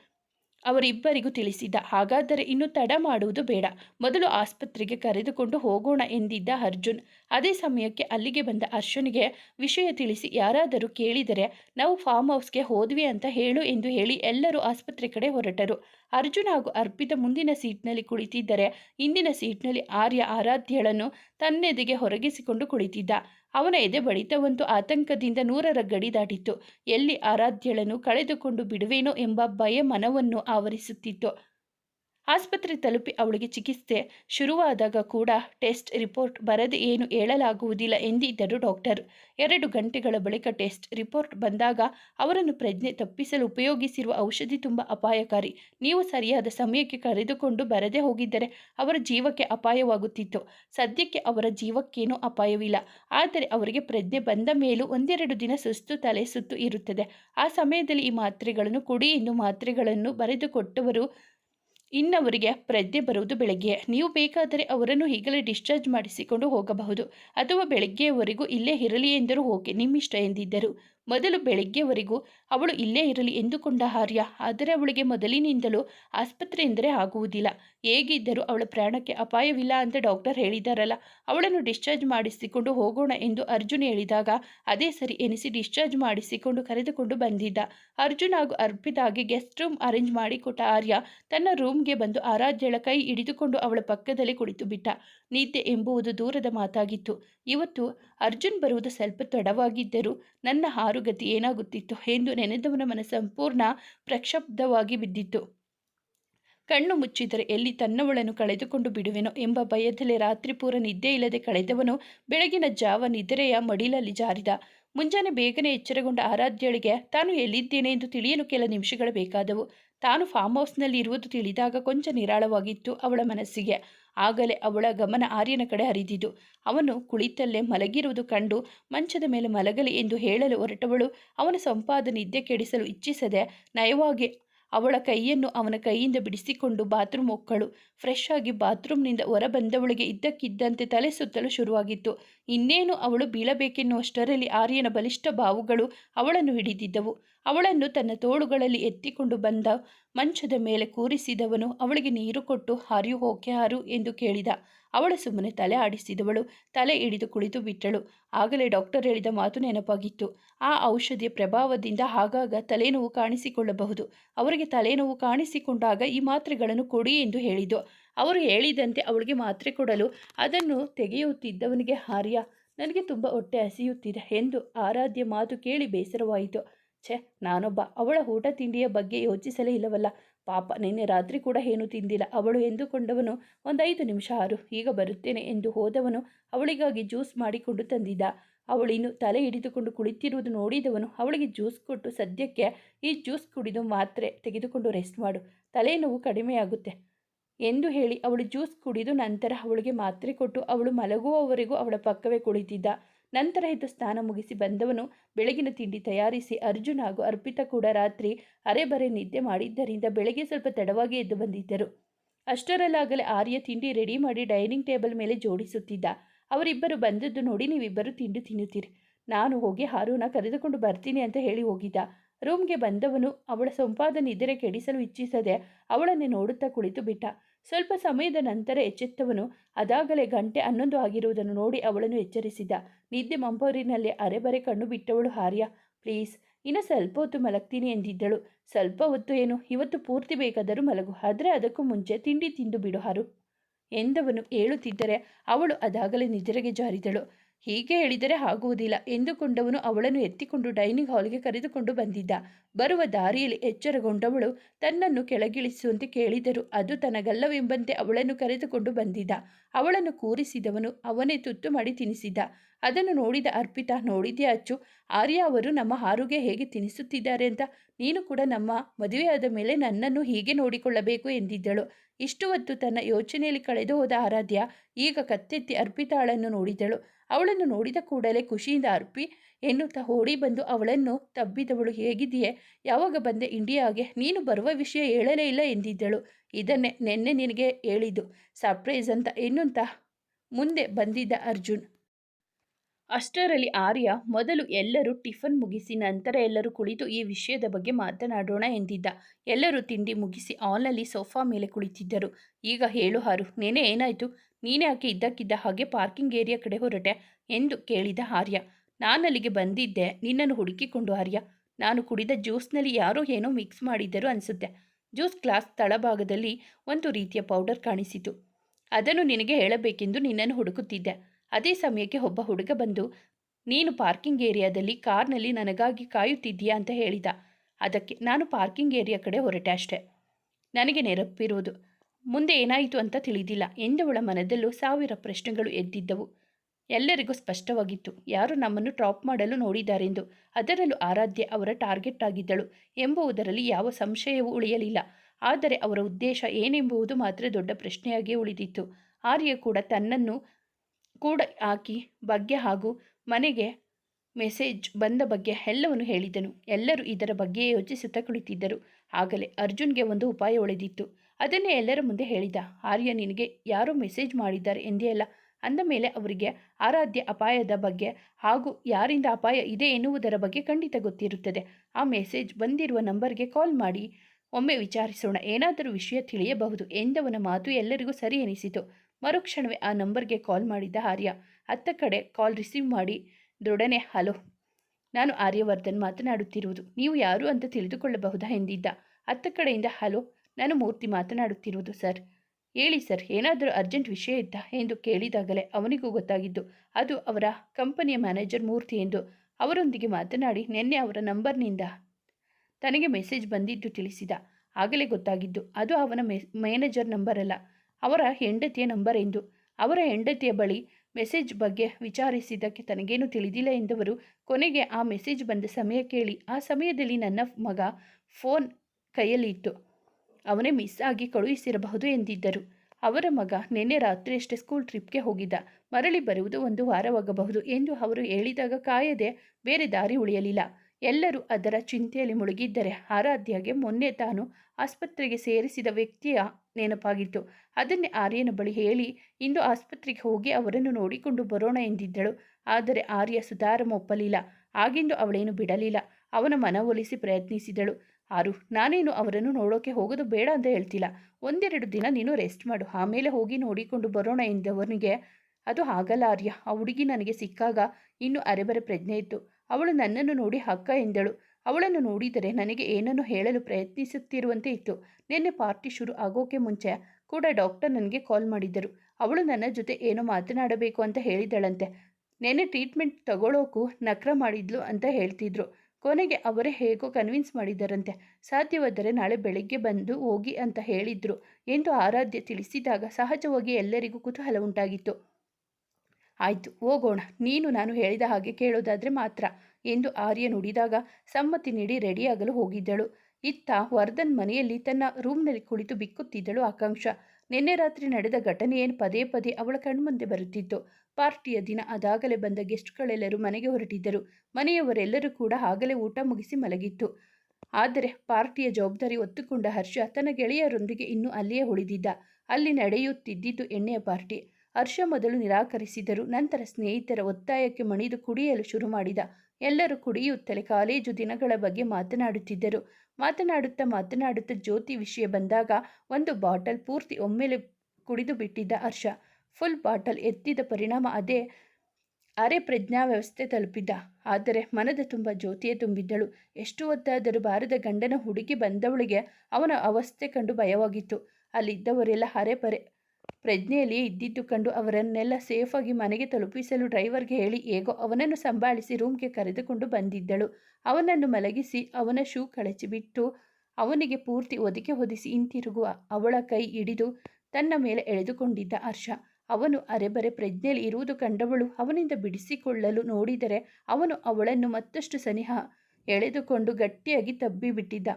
ಅವರಿಬ್ಬರಿಗೂ ತಿಳಿಸಿದ್ದ ಹಾಗಾದರೆ ಇನ್ನು ತಡ ಮಾಡುವುದು ಬೇಡ. ಮೊದಲು ಆಸ್ಪತ್ರೆಗೆ ಕರೆದುಕೊಂಡು ಹೋಗೋಣ ಎಂದಿದ್ದ ಅರ್ಜುನ್, ಅದೇ ಸಮಯಕ್ಕೆ ಅಲ್ಲಿಗೆ ಬಂದ ಹರ್ಷನಿಗೆ ವಿಷಯ ತಿಳಿಸಿ ಯಾರಾದರೂ ಕೇಳಿದರೆ, ನಾವು ಫಾರ್ಮ್ ಹೌಸ್ಗೆ ಹೋದ್ವಿ ಅಂತ ಹೇಳು ಎಂದು ಹೇಳಿ ಎಲ್ಲರೂ ಆಸ್ಪತ್ರೆ ಕಡೆ ಹೊರಟರು. ಅರ್ಜುನ್ ಹಾಗೂ ಅರ್ಪಿತ ಮುಂದಿನ ಸೀಟ್ನಲ್ಲಿ ಕುಳಿತಿದ್ದರೆ, ಹಿಂದಿನ ಸೀಟ್ನಲ್ಲಿ ಆರ್ಯ ಆರಾಧ್ಯಳನ್ನು ತನ್ನೆದೆಗೆ ಹೊರಗಿಸಿಕೊಂಡು ಕುಳಿತಿದ್ದ. ಅವನ ಎದೆ ಬಡಿತವಂತೂ ಆತಂಕದಿಂದ ನೂರರ ಗಡಿ ದಾಟಿತ್ತು. ಎಲ್ಲಿ ಆರಾಧ್ಯಳನ್ನು ಕಳೆದುಕೊಂಡು ಬಿಡುವೇನೋ ಎಂಬ ಭಯ ಮನವನ್ನು ಆವರಿಸುತ್ತಿತ್ತು. ಆಸ್ಪತ್ರೆ ತಲುಪಿ ಅವಳಿಗೆ ಚಿಕಿತ್ಸೆ ಶುರುವಾದಾಗ ಕೂಡ ಟೆಸ್ಟ್ ರಿಪೋರ್ಟ್ ಬರದೆ ಏನು ಹೇಳಲಾಗುವುದಿಲ್ಲ ಎಂದಿದ್ದರು ಡಾಕ್ಟರ್. ಎರಡು ಗಂಟೆಗಳ ಬಳಿಕ ಟೆಸ್ಟ್ ರಿಪೋರ್ಟ್ ಬಂದಾಗ ಅವರನ್ನು ಪ್ರಜ್ಞೆ ತಪ್ಪಿಸಲು ಉಪಯೋಗಿಸಿರುವ ಔಷಧಿ ತುಂಬ ಅಪಾಯಕಾರಿ. ನೀವು ಸರಿಯಾದ ಸಮಯಕ್ಕೆ ಕರೆದುಕೊಂಡು ಬರದೇ ಹೋಗಿದ್ದರೆ ಅವರ ಜೀವಕ್ಕೆ ಅಪಾಯವಾಗುತ್ತಿತ್ತು. ಸದ್ಯಕ್ಕೆ ಅವರ ಜೀವಕ್ಕೇನೂ ಅಪಾಯವಿಲ್ಲ. ಆದರೆ ಅವರಿಗೆ ಪ್ರಜ್ಞೆ ಬಂದ ಮೇಲೂ ಒಂದೆರಡು ದಿನ ಸುಸ್ತು ತಲೆ ಸುತ್ತು ಇರುತ್ತದೆ. ಆ ಸಮಯದಲ್ಲಿ ಈ ಮಾತ್ರೆಗಳನ್ನು ಕುಡಿ ಎಂದು ಮಾತ್ರೆಗಳನ್ನು ಬರೆದುಕೊಟ್ಟವರು ಇನ್ನವರಿಗೆ ಪ್ರಜ್ಞೆ ಬರುವುದು ಬೆಳಗ್ಗೆ. ನೀವು ಬೇಕಾದರೆ ಅವರನ್ನು ಈಗಲೇ ಡಿಸ್ಚಾರ್ಜ್ ಮಾಡಿಸಿಕೊಂಡು ಹೋಗಬಹುದು. ಅಥವಾ ಬೆಳಗ್ಗೆಯವರೆಗೂ ಇಲ್ಲೇ ಇರಲಿ ಎಂದರೂ ಹೋಗಿ. ನಿಮ್ಮಿಷ್ಟ ಎಂದಿದ್ದರು. ಮೊದಲು ಬೆಳಗ್ಗೆವರೆಗೂ ಅವಳು ಇಲ್ಲೇ ಇರಲಿ ಎಂದುಕೊಂಡ ಹಾರ್ಯ. ಆದರೆ ಅವಳಿಗೆ ಮೊದಲಿನಿಂದಲೂ ಆಸ್ಪತ್ರೆ ಎಂದರೆ ಆಗುವುದಿಲ್ಲ. ಹೇಗಿದ್ದರೂ ಅವಳ ಪ್ರಾಣಕ್ಕೆ ಅಪಾಯವಿಲ್ಲ ಅಂತ ಡಾಕ್ಟರ್ ಹೇಳಿದಾರಲ್ಲ. ಅವಳನ್ನು ಡಿಸ್ಚಾರ್ಜ್ ಮಾಡಿಸಿಕೊಂಡು ಹೋಗೋಣ ಎಂದು ಅರ್ಜುನ್ ಹೇಳಿದಾಗ ಅದೇ ಸರಿ ಎನಿಸಿ ಡಿಸ್ಚಾರ್ಜ್ ಮಾಡಿಸಿಕೊಂಡು ಕರೆದುಕೊಂಡು ಬಂದಿದ್ದ. ಅರ್ಜುನ್ ಹಾಗೂ ಅರ್ಪಿತಾಗಿ ಗೆಸ್ಟ್ ರೂಮ್ ಅರೇಂಜ್ ಮಾಡಿಕೊಟ್ಟ ಆರ್ಯ ತನ್ನ ರೂಮ್ಗೆ ಬಂದು ಆರಾಧ್ಯಳ ಕೈ ಹಿಡಿದುಕೊಂಡು ಅವಳ ಪಕ್ಕದಲ್ಲಿ ಕುಳಿತು ಬಿಟ್ಟ ನಿದ್ದೆ ಎಂಬುವುದು ದೂರದ ಮಾತಾಗಿತ್ತು. ಇವತ್ತು ಅರ್ಜುನ್ ಬರುವುದು ಸ್ವಲ್ಪ ತಡವಾಗಿದ್ದರೂ ನನ್ನ ಹಾರುಗತಿ ಏನಾಗುತ್ತಿತ್ತು ಎಂದು ನೆನೆದವನ ಮನ ಸಂಪೂರ್ಣ ಪ್ರಕ್ಷಬ್ಧವಾಗಿ ಬಿದ್ದಿತ್ತು. ಕಣ್ಣು ಮುಚ್ಚಿದರೆ ಎಲ್ಲಿ ತನ್ನವಳನ್ನು ಕಳೆದುಕೊಂಡು ಬಿಡುವೆನೋ ಎಂಬ ಭಯದಲ್ಲಿ ರಾತ್ರಿ ಪೂರ ನಿದ್ದೆ ಇಲ್ಲದೆ ಕಳೆದವನು ಬೆಳಗಿನ ಜಾವ ನಿದ್ರೆಯ ಮಡಿಲಲ್ಲಿ ಜಾರಿದ. ಮುಂಜಾನೆ ಬೇಗನೆ ಎಚ್ಚರಗೊಂಡ ಆರಾಧ್ಯಳಿಗೆ, ತಾನು ಎಲ್ಲಿದ್ದೇನೆ ಎಂದು ತಿಳಿಯಲು ಕೆಲ ನಿಮಿಷಗಳು ಬೇಕಾದವು. ತಾನು ಫಾರ್ಮ್ ಹೌಸ್ನಲ್ಲಿ ಇರುವುದು ತಿಳಿದಾಗ ಕೊಂಚ ನಿರಾಳವಾಗಿತ್ತು ಅವಳ ಮನಸ್ಸಿಗೆ. ಆಗಲೇ ಅವಳ ಗಮನ ಆರ್ಯನ ಕಡೆ ಹರಿದಿದ್ದು ಅವನು ಕುಳಿತಲ್ಲೇ ಮಲಗಿರುವುದು ಕಂಡು ಮಂಚದ ಮೇಲೆ ಮಲಗಲಿ ಎಂದು ಹೇಳಲು ಹೊರಟವಳು. ಅವನ ಸಂಪಾದ ನಿದ್ದೆ ಕೆಡಿಸಲು ಇಚ್ಛಿಸದೆ ನಯವಾಗಿ ಅವಳ ಕೈಯನ್ನು ಅವನ ಕೈಯಿಂದ ಬಿಡಿಸಿಕೊಂಡು ಬಾತ್ರೂಮ್ ಒಕ್ಕಳು. ಫ್ರೆಶ್ ಆಗಿ ಬಾತ್ರೂಮ್ನಿಂದ ಹೊರಬಂದವಳಿಗೆ ಇದ್ದಕ್ಕಿದ್ದಂತೆ ತಲೆ ಸುತ್ತಲು ಶುರುವಾಗಿತ್ತು. ಇನ್ನೇನು ಅವಳು ಬೀಳಬೇಕೆನ್ನುವಷ್ಟರಲ್ಲಿ ಆರ್ಯನ ಬಲಿಷ್ಠ ಬಾವುಗಳು ಅವಳನ್ನು ಹಿಡಿದಿದ್ದವು. ಅವಳನ್ನು ತನ್ನ ತೋಳುಗಳಲ್ಲಿ ಎತ್ತಿಕೊಂಡು ಬಂದ ಮಂಚದ ಮೇಲೆ ಕೂರಿಸಿದವನು ಅವಳಿಗೆ ನೀರು ಕೊಟ್ಟು ಹಾರಿಯು ಹೋಕೆ ಹಾರು ಎಂದು ಕೇಳಿದ. ಅವಳು ಸುಮ್ಮನೆ ತಲೆ ಆಡಿಸಿದವಳು ತಲೆ ಹಿಡಿದು ಕುಳಿತು ಬಿಟ್ಟಳು. ಆಗಲೇ ಡಾಕ್ಟರ್ ಹೇಳಿದ ಮಾತು ನೆನಪಾಗಿತ್ತು. ಆ ಔಷಧಿಯ ಪ್ರಭಾವದಿಂದ ಆಗಾಗ ತಲೆನೋವು ಕಾಣಿಸಿಕೊಳ್ಳಬಹುದು. ಅವರಿಗೆ ತಲೆನೋವು ಕಾಣಿಸಿಕೊಂಡಾಗ ಈ ಮಾತ್ರೆಗಳನ್ನು ಕೊಡಿ ಎಂದು ಹೇಳಿದ್ದು. ಅವರು ಹೇಳಿದಂತೆ ಅವಳಿಗೆ ಮಾತ್ರೆ ಕೊಡಲು ಅದನ್ನು ತೆಗೆಯುತ್ತಿದ್ದವನಿಗೆ, ಹಾರ್ಯ, ನನಗೆ ತುಂಬ ಹೊಟ್ಟೆ ಹಸಿಯುತ್ತಿದೆ ಎಂದು ಆರಾಧ್ಯ ಮಾತು ಕೇಳಿ ಬೇಸರವಾಯಿತು. ಛೆ, ನಾನೊಬ್ಬ. ಅವಳ ಊಟ ತಿಂಡಿಯ ಬಗ್ಗೆ ಯೋಚಿಸಲೇ ಇಲ್ಲವಲ್ಲ. ಪಾಪ ನಿನ್ನೆ ರಾತ್ರಿ ಕೂಡ ಏನೂ ತಿಂದಿಲ್ಲ. ಅವಳು ಎಂದುಕೊಂಡವನು ಒಂದೈದು ನಿಮಿಷ ಆರು. ಈಗ ಬರುತ್ತೇನೆ ಎಂದು ಹೋದವನು ಅವಳಿಗಾಗಿ ಜ್ಯೂಸ್ ಮಾಡಿಕೊಂಡು ತಂದಿದ್ದ. ಅವಳಿನ್ನು ತಲೆ ಹಿಡಿದುಕೊಂಡು ಕುಳಿತಿರುವುದು ನೋಡಿದವನು ಅವಳಿಗೆ ಜ್ಯೂಸ್ ಕೊಟ್ಟು ಸದ್ಯಕ್ಕೆ ಈ ಜ್ಯೂಸ್ ಕುಡಿದು ಮಾತ್ರೆ ತೆಗೆದುಕೊಂಡು ರೆಸ್ಟ್ ಮಾಡು. ತಲೆನೋವು ಕಡಿಮೆಯಾಗುತ್ತೆ ಎಂದು ಹೇಳಿ ಅವಳು ಜ್ಯೂಸ್ ಕುಡಿದು ನಂತರ ಅವಳಿಗೆ ಮಾತ್ರೆ ಕೊಟ್ಟು ಅವಳು ಮಲಗುವವರೆಗೂ ಅವಳ ಪಕ್ಕವೇ ಕುಳಿತಿದ್ದ. ನಂತರ ಇದ್ದ ಸ್ನಾನ ಮುಗಿಸಿ ಬಂದವನು ಬೆಳಗಿನ ತಿಂಡಿ ತಯಾರಿಸಿ ಅರ್ಜುನ್ ಹಾಗೂ ಅರ್ಪಿತಾ ಕೂಡ ರಾತ್ರಿ ಅರೆಬರೆ ನಿದ್ದೆ ಮಾಡಿದ್ದರಿಂದ ಬೆಳಗ್ಗೆ ಸ್ವಲ್ಪ ತಡವಾಗಿ ಎದ್ದು ಬಂದಿದ್ದರು. ಅಷ್ಟರಲ್ಲಾಗಲೇ ಆರ್ಯ ತಿಂಡಿ ರೆಡಿ ಮಾಡಿ ಡೈನಿಂಗ್ ಟೇಬಲ್ ಮೇಲೆ ಜೋಡಿಸುತ್ತಿದ್ದ. ಅವರಿಬ್ಬರು ಬಂದದ್ದು ನೋಡಿ ನೀವಿಬ್ಬರು ತಿಂಡಿ ತಿನ್ನುತ್ತೀರಿ. ನಾನು ಹೋಗಿ ಹಾರೂನ ಕರೆದುಕೊಂಡು ಬರ್ತೀನಿ ಅಂತ ಹೇಳಿ ಹೋಗಿದ್ದ. ರೂಮ್ಗೆ ಬಂದವನು ಅವಳ ಸೊಂಪಾದ ನಿದ್ರೆ ಕೆಡಿಸಲು ಇಚ್ಛಿಸದೆ ಅವಳನ್ನೇ ನೋಡುತ್ತಾ ಕುಳಿತು ಬಿಟ್ಟ. ಸ್ವಲ್ಪ ಸಮಯದ ನಂತರ ಎಚ್ಚೆತ್ತವನು ಅದಾಗಲೇ ಗಂಟೆ ಹನ್ನೊಂದು ಆಗಿರುವುದನ್ನು ನೋಡಿ ಅವಳನ್ನು ಎಚ್ಚರಿಸಿದ. ನಿದ್ದೆ ಮಂಪೋರಿನಲ್ಲಿ ಅರೆಬರೆ ಕಣ್ಣು ಬಿಟ್ಟವಳು ಹಾರ್ಯ. ಪ್ಲೀಸ್, ಇನ್ನು ಸ್ವಲ್ಪ ಹೊತ್ತು ಮಲಗ್ತೀನಿ ಎಂದಿದ್ದಳು. ಸ್ವಲ್ಪ ಹೊತ್ತು ಏನು? ಇವತ್ತು ಪೂರ್ತಿ ಬೇಕಾದರೂ ಮಲಗು. ಆದರೆ ಅದಕ್ಕೂ ಮುಂಚೆ ತಿಂಡಿ ತಿಂದು ಬಿಡು ಹಾರು ಎಂದವನು ಹೇಳುತ್ತಿದ್ದರೆ ಅವಳು ಅದಾಗಲೇ ನಿದ್ರೆಗೆ ಜಾರಿದಳು. ಹೀಗೆ ಹೇಳಿದರೆ ಆಗುವುದಿಲ್ಲ ಎಂದುಕೊಂಡವನು ಅವಳನ್ನು ಎತ್ತಿಕೊಂಡು ಡೈನಿಂಗ್ ಹಾಲ್ಗೆ ಕರೆದುಕೊಂಡು ಬಂದಿದ್ದ. ಬರುವ ದಾರಿಯಲ್ಲಿ ಎಚ್ಚರಗೊಂಡವಳು ತನ್ನನ್ನು ಕೆಳಗಿಳಿಸುವಂತೆ ಕೇಳಿದರು. ಅದು ತನಗಲ್ಲವೆಂಬಂತೆ ಅವಳನ್ನು ಕರೆದುಕೊಂಡು ಬಂದಿದ್ದ. ಅವಳನ್ನು ಕೂರಿಸಿದವನು ಅವನೇ ತುತ್ತು ಮಾಡಿ ತಿನ್ನಿಸಿದ್ದ ಅದನ್ನು ನೋಡಿದ ಅರ್ಪಿತಾ, ನೋಡಿದ್ಯಾ ಅಚ್ಚು, ಆರ್ಯ ಅವರು ನಮ್ಮ ಹಾರುಗೆ ಹೇಗೆ ತಿನ್ನಿಸುತ್ತಿದ್ದಾರೆ ಅಂತ. ನೀನು ಕೂಡ ನಮ್ಮ ಮದುವೆಯಾದ ಮೇಲೆ ನನ್ನನ್ನು ಹೀಗೆ ನೋಡಿಕೊಳ್ಳಬೇಕು ಎಂದಿದ್ದಳು. ಇಷ್ಟು ಹೊತ್ತು ತನ್ನ ಯೋಚನೆಯಲ್ಲಿ ಕಳೆದು ಹೋದ ಆರಾಧ್ಯ ಈಗ ಕತ್ತೆತ್ತಿ ಅರ್ಪಿತಾಳನ್ನು ನೋಡಿದಳು. ಅವಳನ್ನು ನೋಡಿದ ಕೂಡಲೇ ಖುಷಿಯಿಂದ ಅರ್ಪಿ ಎನ್ನುತ್ತಾ ಓಡಿ ಬಂದು ಅವಳನ್ನು ತಬ್ಬಿದವಳು ಹೇಗಿದೆಯೇ ಯಾವಾಗ ಬಂದೆ ಇಂಡಿಯಾಗೆ? ನೀನು ಬರುವ ವಿಷಯ ಹೇಳಲೇ ಇಲ್ಲ ಎಂದಿದ್ದಳು. ಇದನ್ನೇ ನಿನ್ನೆ ನಿನಗೆ ಹೇಳಿದ್ದು. ಸರ್ಪ್ರೈಸ್ ಅಂತ ಎನ್ನುಂತ ಮುಂದೆ ಬಂದಿದ್ದ ಅರ್ಜುನ್. ಅಷ್ಟರಲ್ಲಿ ಆರ್ಯ ಮೊದಲು ಎಲ್ಲರೂ ಟಿಫನ್ ಮುಗಿಸಿ ನಂತರ ಎಲ್ಲರೂ ಕುಳಿತು ಈ ವಿಷಯದ ಬಗ್ಗೆ ಮಾತನಾಡೋಣ ಎಂದಿದ್ದ. ಎಲ್ಲರೂ ತಿಂಡಿ ಮುಗಿಸಿ ಹಾಲ್ನಲ್ಲಿ ಸೋಫಾ ಮೇಲೆ ಕುಳಿತಿದ್ದರು. ಈಗ ಹೇಳು ಹಾರು, ನೇನೆ ಏನಾಯಿತು? ನೀನೇ ಯಾಕೆ ಇದ್ದಕ್ಕಿದ್ದ ಹಾಗೆ ಪಾರ್ಕಿಂಗ್ ಏರಿಯಾ ಕಡೆ ಹೊರಟೆ ಎಂದು ಕೇಳಿದ ಆರ್ಯ. ನಾನಲ್ಲಿಗೆ ಬಂದಿದ್ದೆ, ನಿನ್ನನ್ನು ಹುಡುಕಿಕೊಂಡು ಆರ್ಯ. ನಾನು ಕುಡಿದ ಜ್ಯೂಸ್ನಲ್ಲಿ ಯಾರೋ ಏನೋ ಮಿಕ್ಸ್ ಮಾಡಿದ್ದರು ಅನಿಸುತ್ತೆ. ಜ್ಯೂಸ್ ಗ್ಲಾಸ್ ತಳಭಾಗದಲ್ಲಿ ಒಂದು ರೀತಿಯ ಪೌಡರ್ ಕಾಣಿಸಿತು. ಅದನ್ನು ನಿನಗೆ ಹೇಳಬೇಕೆಂದು ನಿನ್ನನ್ನು ಹುಡುಕುತ್ತಿದ್ದೆ. ಅದೇ ಸಮಯಕ್ಕೆ ಒಬ್ಬ ಹುಡುಗ ಬಂದು, ನೀನು ಪಾರ್ಕಿಂಗ್ ಏರಿಯಾದಲ್ಲಿ ಕಾರ್ನಲ್ಲಿ ನನಗಾಗಿ ಕಾಯುತ್ತಿದ್ದೀಯಾ? ಅಂತ ಹೇಳಿದ. ಅದಕ್ಕೆ, ನಾನು ಪಾರ್ಕಿಂಗ್ ಏರಿಯಾ ಕಡೆ ಹೊರಟೆ ಅಷ್ಟೆ. ನನಗೆ ನೆನಪಿರುವುದು ಮುಂದೆ ಏನಾಯಿತು ಅಂತ ತಿಳಿದಿಲ್ಲ. ಎಂದವಳ ಮನದಲ್ಲೂ ಸಾವಿರ ಪ್ರಶ್ನೆಗಳು ಎದ್ದಿದ್ದವು. ಎಲ್ಲರಿಗೂ ಸ್ಪಷ್ಟವಾಗಿತ್ತು. ಯಾರು ನಮ್ಮನ್ನು ಟ್ರಾಪ್ ಮಾಡಲು ನೋಡಿದ್ದಾರೆಂದು. ಅದರಲ್ಲೂ ಆರಾಧ್ಯ ಅವರ ಟಾರ್ಗೆಟ್ ಆಗಿದ್ದಳು ಎಂಬುವುದರಲ್ಲಿ ಯಾವ ಸಂಶಯವೂ ಉಳಿಯಲಿಲ್ಲ. ಆದರೆ ಅವರ ಉದ್ದೇಶ ಏನೆಂಬುದು ಮಾತ್ರ ದೊಡ್ಡ ಪ್ರಶ್ನೆಯಾಗಿಯೇ ಉಳಿದಿತ್ತು. ಆರ್ಯ ಕೂಡ ತನ್ನನ್ನು ಕೂಡ ಹಾಕಿ ಬಗ್ಗೆ ಹಾಗೂ ಮನೆಗೆ ಮೆಸೇಜ್ ಬಂದ ಬಗ್ಗೆ ಎಲ್ಲವನ್ನು ಹೇಳಿದನು. ಎಲ್ಲರೂ ಇದರ ಬಗ್ಗೆ ಯೋಚಿಸುತ್ತಾ ಕುಳಿತಿದ್ದರು. ಆಗಲೇ ಅರ್ಜುನ್ಗೆ ಒಂದು ಉಪಾಯ ಒಳೆದಿತ್ತು. ಅದನ್ನೇ ಎಲ್ಲರ ಮುಂದೆ ಹೇಳಿದ. ಆರ್ಯ ನಿನಗೆ ಯಾರೋ ಮೆಸೇಜ್ ಮಾಡಿದ್ದಾರೆ ಎಂದೆಯಲ್ಲ ಅಂದ ಮೇಲೆ ಅವರಿಗೆ ಆರಾಧ್ಯ ಅಪಾಯದ ಬಗ್ಗೆ ಹಾಗೂ ಯಾರಿಂದ ಅಪಾಯ ಇದೆ ಎನ್ನುವುದರ ಬಗ್ಗೆ ಖಂಡಿತ ಗೊತ್ತಿರುತ್ತದೆ. ಆ ಮೆಸೇಜ್ ಬಂದಿರುವ ನಂಬರ್ಗೆ ಕಾಲ್ ಮಾಡಿ, ಒಮ್ಮೆ ವಿಚಾರಿಸೋಣ, ಏನಾದರೂ ವಿಷಯ ತಿಳಿಯಬಹುದು ಎಂದವನ ಮಾತು ಎಲ್ಲರಿಗೂ ಸರಿ ಎನಿಸಿತು. ಮರುಕ್ಷಣವೇ ಆ ನಂಬರ್ಗೆ ಕಾಲ್ ಮಾಡಿದ್ದ ಆರ್ಯ. ಅತ್ತ ಕಡೆ ಕಾಲ್ ರಿಸೀವ್ ಮಾಡಿ, ದೃಢನೆ, ಹಲೋ, ನಾನು ಆರ್ಯವರ್ಧನ್ ಮಾತನಾಡುತ್ತಿರುವುದು. ನೀವು ಯಾರು ಅಂತ ತಿಳಿದುಕೊಳ್ಳಬಹುದಾ? ಎಂದಿದ್ದ. ಅತ್ತ ಕಡೆಯಿಂದ, ಹಲೋ ನಾನು ಮೂರ್ತಿ ಮಾತನಾಡುತ್ತಿರುವುದು ಸರ್. ಹೇಳಿ ಸರ್, ಏನಾದರೂ ಅರ್ಜೆಂಟ್ ವಿಷಯ ಇತ್ತಾ ಎಂದು ಕೇಳಿದಾಗಲೇ ಅವನಿಗೂ ಗೊತ್ತಾಗಿದ್ದು, ಅದು ಅವರ ಕಂಪನಿಯ ಮ್ಯಾನೇಜರ್ ಮೂರ್ತಿ ಎಂದು ಅವರೊಂದಿಗೆ ಮಾತನಾಡಿ ನಿನ್ನೆ ಅವರ ನಂಬರ್ನಿಂದ ತನಗೆ ಮೆಸೇಜ್ ಬಂದಿದ್ದು ತಿಳಿಸಿದ. ಆಗಲೇ ಗೊತ್ತಾಗಿದ್ದು, ಅದು ಅವನ ಮ್ಯಾನೇಜರ್ ನಂಬರ್ ಅಲ್ಲ ಅವರ ಹೆಂಡತಿಯ ನಂಬರ್ ಎಂದು. ಅವರ ಹೆಂಡತಿಯ ಬಳಿ ಮೆಸೇಜ್ ಬಗ್ಗೆ ವಿಚಾರಿಸಿದ್ದಕ್ಕೆ ತನಗೇನು ತಿಳಿದಿಲ್ಲ ಎಂದವರು ಕೊನೆಗೆ ಆ ಮೆಸೇಜ್ ಬಂದ ಸಮಯ ಕೇಳಿ, ಆ ಸಮಯದಲ್ಲಿ ನನ್ನ ಮಗ ಫೋನ್ ಕೈಯಲ್ಲಿ ಇತ್ತು ಅವನೇ ಮಿಸ್ ಆಗಿ ಕಳುಹಿಸಿರಬಹುದು ಎಂದಿದ್ದರು. ಅವರ ಮಗ ನಿನ್ನೆ ರಾತ್ರಿಯಷ್ಟೇ ಸ್ಕೂಲ್ ಟ್ರಿಪ್ಗೆ ಹೋಗಿದ್ದ. ಮರಳಿ ಬರುವುದು ಒಂದು ವಾರವಾಗಬಹುದು ಎಂದು ಅವರು ಹೇಳಿದಾಗ ಕಾಯದೆ ಬೇರೆ ದಾರಿ ಉಳಿಯಲಿಲ್ಲ. ಎಲ್ಲರೂ ಅದರ ಚಿಂತೆಯಲ್ಲಿ ಮುಳುಗಿದ್ದರೆ ಆರಾಧ್ಯಗೆ ಮೊನ್ನೆ ತಾನು ಆಸ್ಪತ್ರೆಗೆ ಸೇರಿಸಿದ ವ್ಯಕ್ತಿಯ ನೆನಪಾಗಿತ್ತು. ಅದನ್ನೇ ಆರ್ಯನ ಬಳಿ ಹೇಳಿ, ಇಂದು ಆಸ್ಪತ್ರೆಗೆ ಹೋಗಿ ಅವರನ್ನು ನೋಡಿಕೊಂಡು ಬರೋಣ ಎಂದಿದ್ದಳು. ಆದರೆ ಆರ್ಯ ಸುಧಾರಮ ಒಪ್ಪಲಿಲ್ಲ. ಆಗಿಂದು ಅವಳೇನು ಬಿಡಲಿಲ್ಲ. ಅವನ ಮನವೊಲಿಸಿ ಪ್ರಯತ್ನಿಸಿದಳು. ಆರು, ನಾನೇನು ಅವರನ್ನು ನೋಡೋಕೆ ಹೋಗೋದು ಬೇಡ ಅಂತ ಹೇಳ್ತಿಲ್ಲ. ಒಂದೆರಡು ದಿನ ನೀನು ರೆಸ್ಟ್ ಮಾಡು. ಆಮೇಲೆ ಹೋಗಿ ನೋಡಿಕೊಂಡು ಬರೋಣ ಎಂದವನಿಗೆ ಅದು ಆಗಲ್ಲ ಆರ್ಯ. ಆ ಹುಡುಗಿ ನನಗೆ ಸಿಕ್ಕಾಗ ಇನ್ನೂ ಅರೆಬರೆ ಪ್ರಜ್ಞೆ ಇತ್ತು. ಅವಳು ನನ್ನನ್ನು ನೋಡಿ ಹಕ್ಕ ಎಂದಳು. ಅವಳನ್ನು ನೋಡಿದರೆ ನನಗೆ ಏನನ್ನು ಹೇಳಲು ಪ್ರಯತ್ನಿಸುತ್ತಿರುವಂತೆ ಇತ್ತು. ನಿನ್ನೆ ಪಾರ್ಟಿ ಶುರು ಆಗೋಕೆ ಮುಂಚೆ ಕೂಡ ಡಾಕ್ಟರ್ ನನಗೆ ಕಾಲ್ ಮಾಡಿದ್ದರು. ಅವಳು ನನ್ನ ಜೊತೆ ಏನೋ ಮಾತನಾಡಬೇಕು ಅಂತ ಹೇಳಿದಳಂತೆ. ನೆನ್ನೆ ಟ್ರೀಟ್ಮೆಂಟ್ ತಗೊಳ್ಳೋಕ್ಕೂ ನಕ್ರ ಮಾಡಿದ್ಲು ಅಂತ ಹೇಳ್ತಿದ್ರು. ಕೊನೆಗೆ ಅವರೇ ಹೇಗೋ ಕನ್ವಿನ್ಸ್ ಮಾಡಿದರಂತೆ. ಸಾಧ್ಯವಾದರೆ ನಾಳೆ ಬೆಳಗ್ಗೆ ಬಂದು ಹೋಗಿ ಅಂತ ಹೇಳಿದ್ರು ಎಂದು ಆರಾಧ್ಯ ತಿಳಿಸಿದಾಗ ಸಹಜವಾಗಿ ಎಲ್ಲರಿಗೂ ಕುತೂಹಲ ಉಂಟಾಗಿತ್ತು. ಆಯಿತು, ಹೋಗೋಣ. ನೀನು ನಾನು ಹೇಳಿದ ಹಾಗೆ ಕೇಳೋದಾದರೆ ಮಾತ್ರ ಎಂದು ಆರ್ಯ ನುಡಿದಾಗ ಸಮ್ಮತಿ ನೀಡಿ ರೆಡಿಯಾಗಲು ಹೋಗಿದ್ದಳು. ಇತ್ತ ವರ್ಧನ್ ಮನೆಯಲ್ಲಿ ತನ್ನ ರೂಮ್ನಲ್ಲಿ ಕುಳಿತು ಬಿಕ್ಕುತ್ತಿದ್ದಳು ಆಕಾಂಕ್ಷ. ನಿನ್ನೆ ರಾತ್ರಿ ನಡೆದ ಘಟನೆಯೇನು ಪದೇ ಪದೇ ಅವಳ ಕಣ್ಮುಂದೆ ಬರುತ್ತಿತ್ತು. ಪಾರ್ಟಿಯ ದಿನ ಅದಾಗಲೇ ಬಂದ ಗೆಸ್ಟ್ಗಳೆಲ್ಲರೂ ಮನೆಗೆ ಹೊರಟಿದ್ದರು. ಮನೆಯವರೆಲ್ಲರೂ ಕೂಡ ಆಗಲೇ ಊಟ ಮುಗಿಸಿ ಮಲಗಿತ್ತು. ಆದರೆ ಪಾರ್ಟಿಯ ಜವಾಬ್ದಾರಿ ಒತ್ತುಕೊಂಡ ಹರ್ಷ ತನ್ನ ಗೆಳೆಯರೊಂದಿಗೆ ಇನ್ನೂ ಅಲ್ಲಿಯೇ ಉಳಿದಿದ್ದ. ಅಲ್ಲಿ ನಡೆಯುತ್ತಿದ್ದಿದ್ದು ಎಣ್ಣೆಯ ಪಾರ್ಟಿ. ಹರ್ಷ ಮೊದಲು ನಿರಾಕರಿಸಿದರು ನಂತರ ಸ್ನೇಹಿತರ ಒತ್ತಾಯಕ್ಕೆ ಮಣಿದು ಕುಡಿಯಲು ಶುರು ಮಾಡಿದ. ಎಲ್ಲರೂ ಕುಡಿಯುತ್ತಲೇ ಕಾಲೇಜು ದಿನಗಳ ಬಗ್ಗೆ ಮಾತನಾಡುತ್ತಿದ್ದರು. ಮಾತನಾಡುತ್ತಾ ಮಾತನಾಡುತ್ತಾ ಜ್ಯೋತಿ ವಿಷಯ ಬಂದಾಗ ಒಂದು ಬಾಟಲ್ ಪೂರ್ತಿ ಒಮ್ಮೆಲೆ ಕುಡಿದು ಬಿಟ್ಟಿದ್ದ ಹರ್ಷ. ಫುಲ್ ಬಾಟಲ್ ಎತ್ತಿದ ಪರಿಣಾಮ ಅದೇ ಅರೆ ಪ್ರಜ್ಞಾ ವ್ಯವಸ್ಥೆ ತಲುಪಿದ್ದ. ಆದರೆ ಮನದ ತುಂಬ ಜ್ಯೋತಿಯೇ ತುಂಬಿದ್ದಳು. ಎಷ್ಟು ಹೊತ್ತಾದರೂ ಬಾರದ ಗಂಡನ ಹುಡುಗಿ ಬಂದವಳಿಗೆ ಅವನ ಅವಸ್ಥೆ ಕಂಡು ಭಯವಾಗಿತ್ತು. ಅಲ್ಲಿದ್ದವರೆಲ್ಲ ಹರೆ ಪರೆ ಪ್ರಜ್ಞೆಯಲ್ಲಿಯೇ ಇದ್ದಿದ್ದು ಕಂಡು ಅವರನ್ನೆಲ್ಲ ಸೇಫಾಗಿ ಮನೆಗೆ ತಲುಪಿಸಲು ಡ್ರೈವರ್ಗೆ ಹೇಳಿ ಹೇಗೋ ಅವನನ್ನು ಸಂಭಾಳಿಸಿ ರೂಮ್ಗೆ ಕರೆದುಕೊಂಡು ಬಂದಿದ್ದಳು. ಅವನನ್ನು ಮಲಗಿಸಿ ಅವನ ಶೂ ಕಳಚಿಬಿಟ್ಟು ಅವನಿಗೆ ಪೂರ್ತಿ ಒದಕೆ ಹೊದಿಸಿ ಹಿಂತಿರುಗುವ ಅವಳ ಕೈ ಹಿಡಿದು ತನ್ನ ಮೇಲೆ ಎಳೆದುಕೊಂಡಿದ್ದ ಹರ್ಷ. ಅವನು ಅರೆಬರೆ ಪ್ರಜ್ಞೆಯಲ್ಲಿ ಇರುವುದು ಕಂಡವಳು ಅವನಿಂದ ಬಿಡಿಸಿಕೊಳ್ಳಲು ನೋಡಿದರೆ ಅವನು ಅವಳನ್ನು ಮತ್ತಷ್ಟು ಸನಿಹ ಎಳೆದುಕೊಂಡು ಗಟ್ಟಿಯಾಗಿ ತಬ್ಬಿಬಿಟ್ಟಿದ್ದ.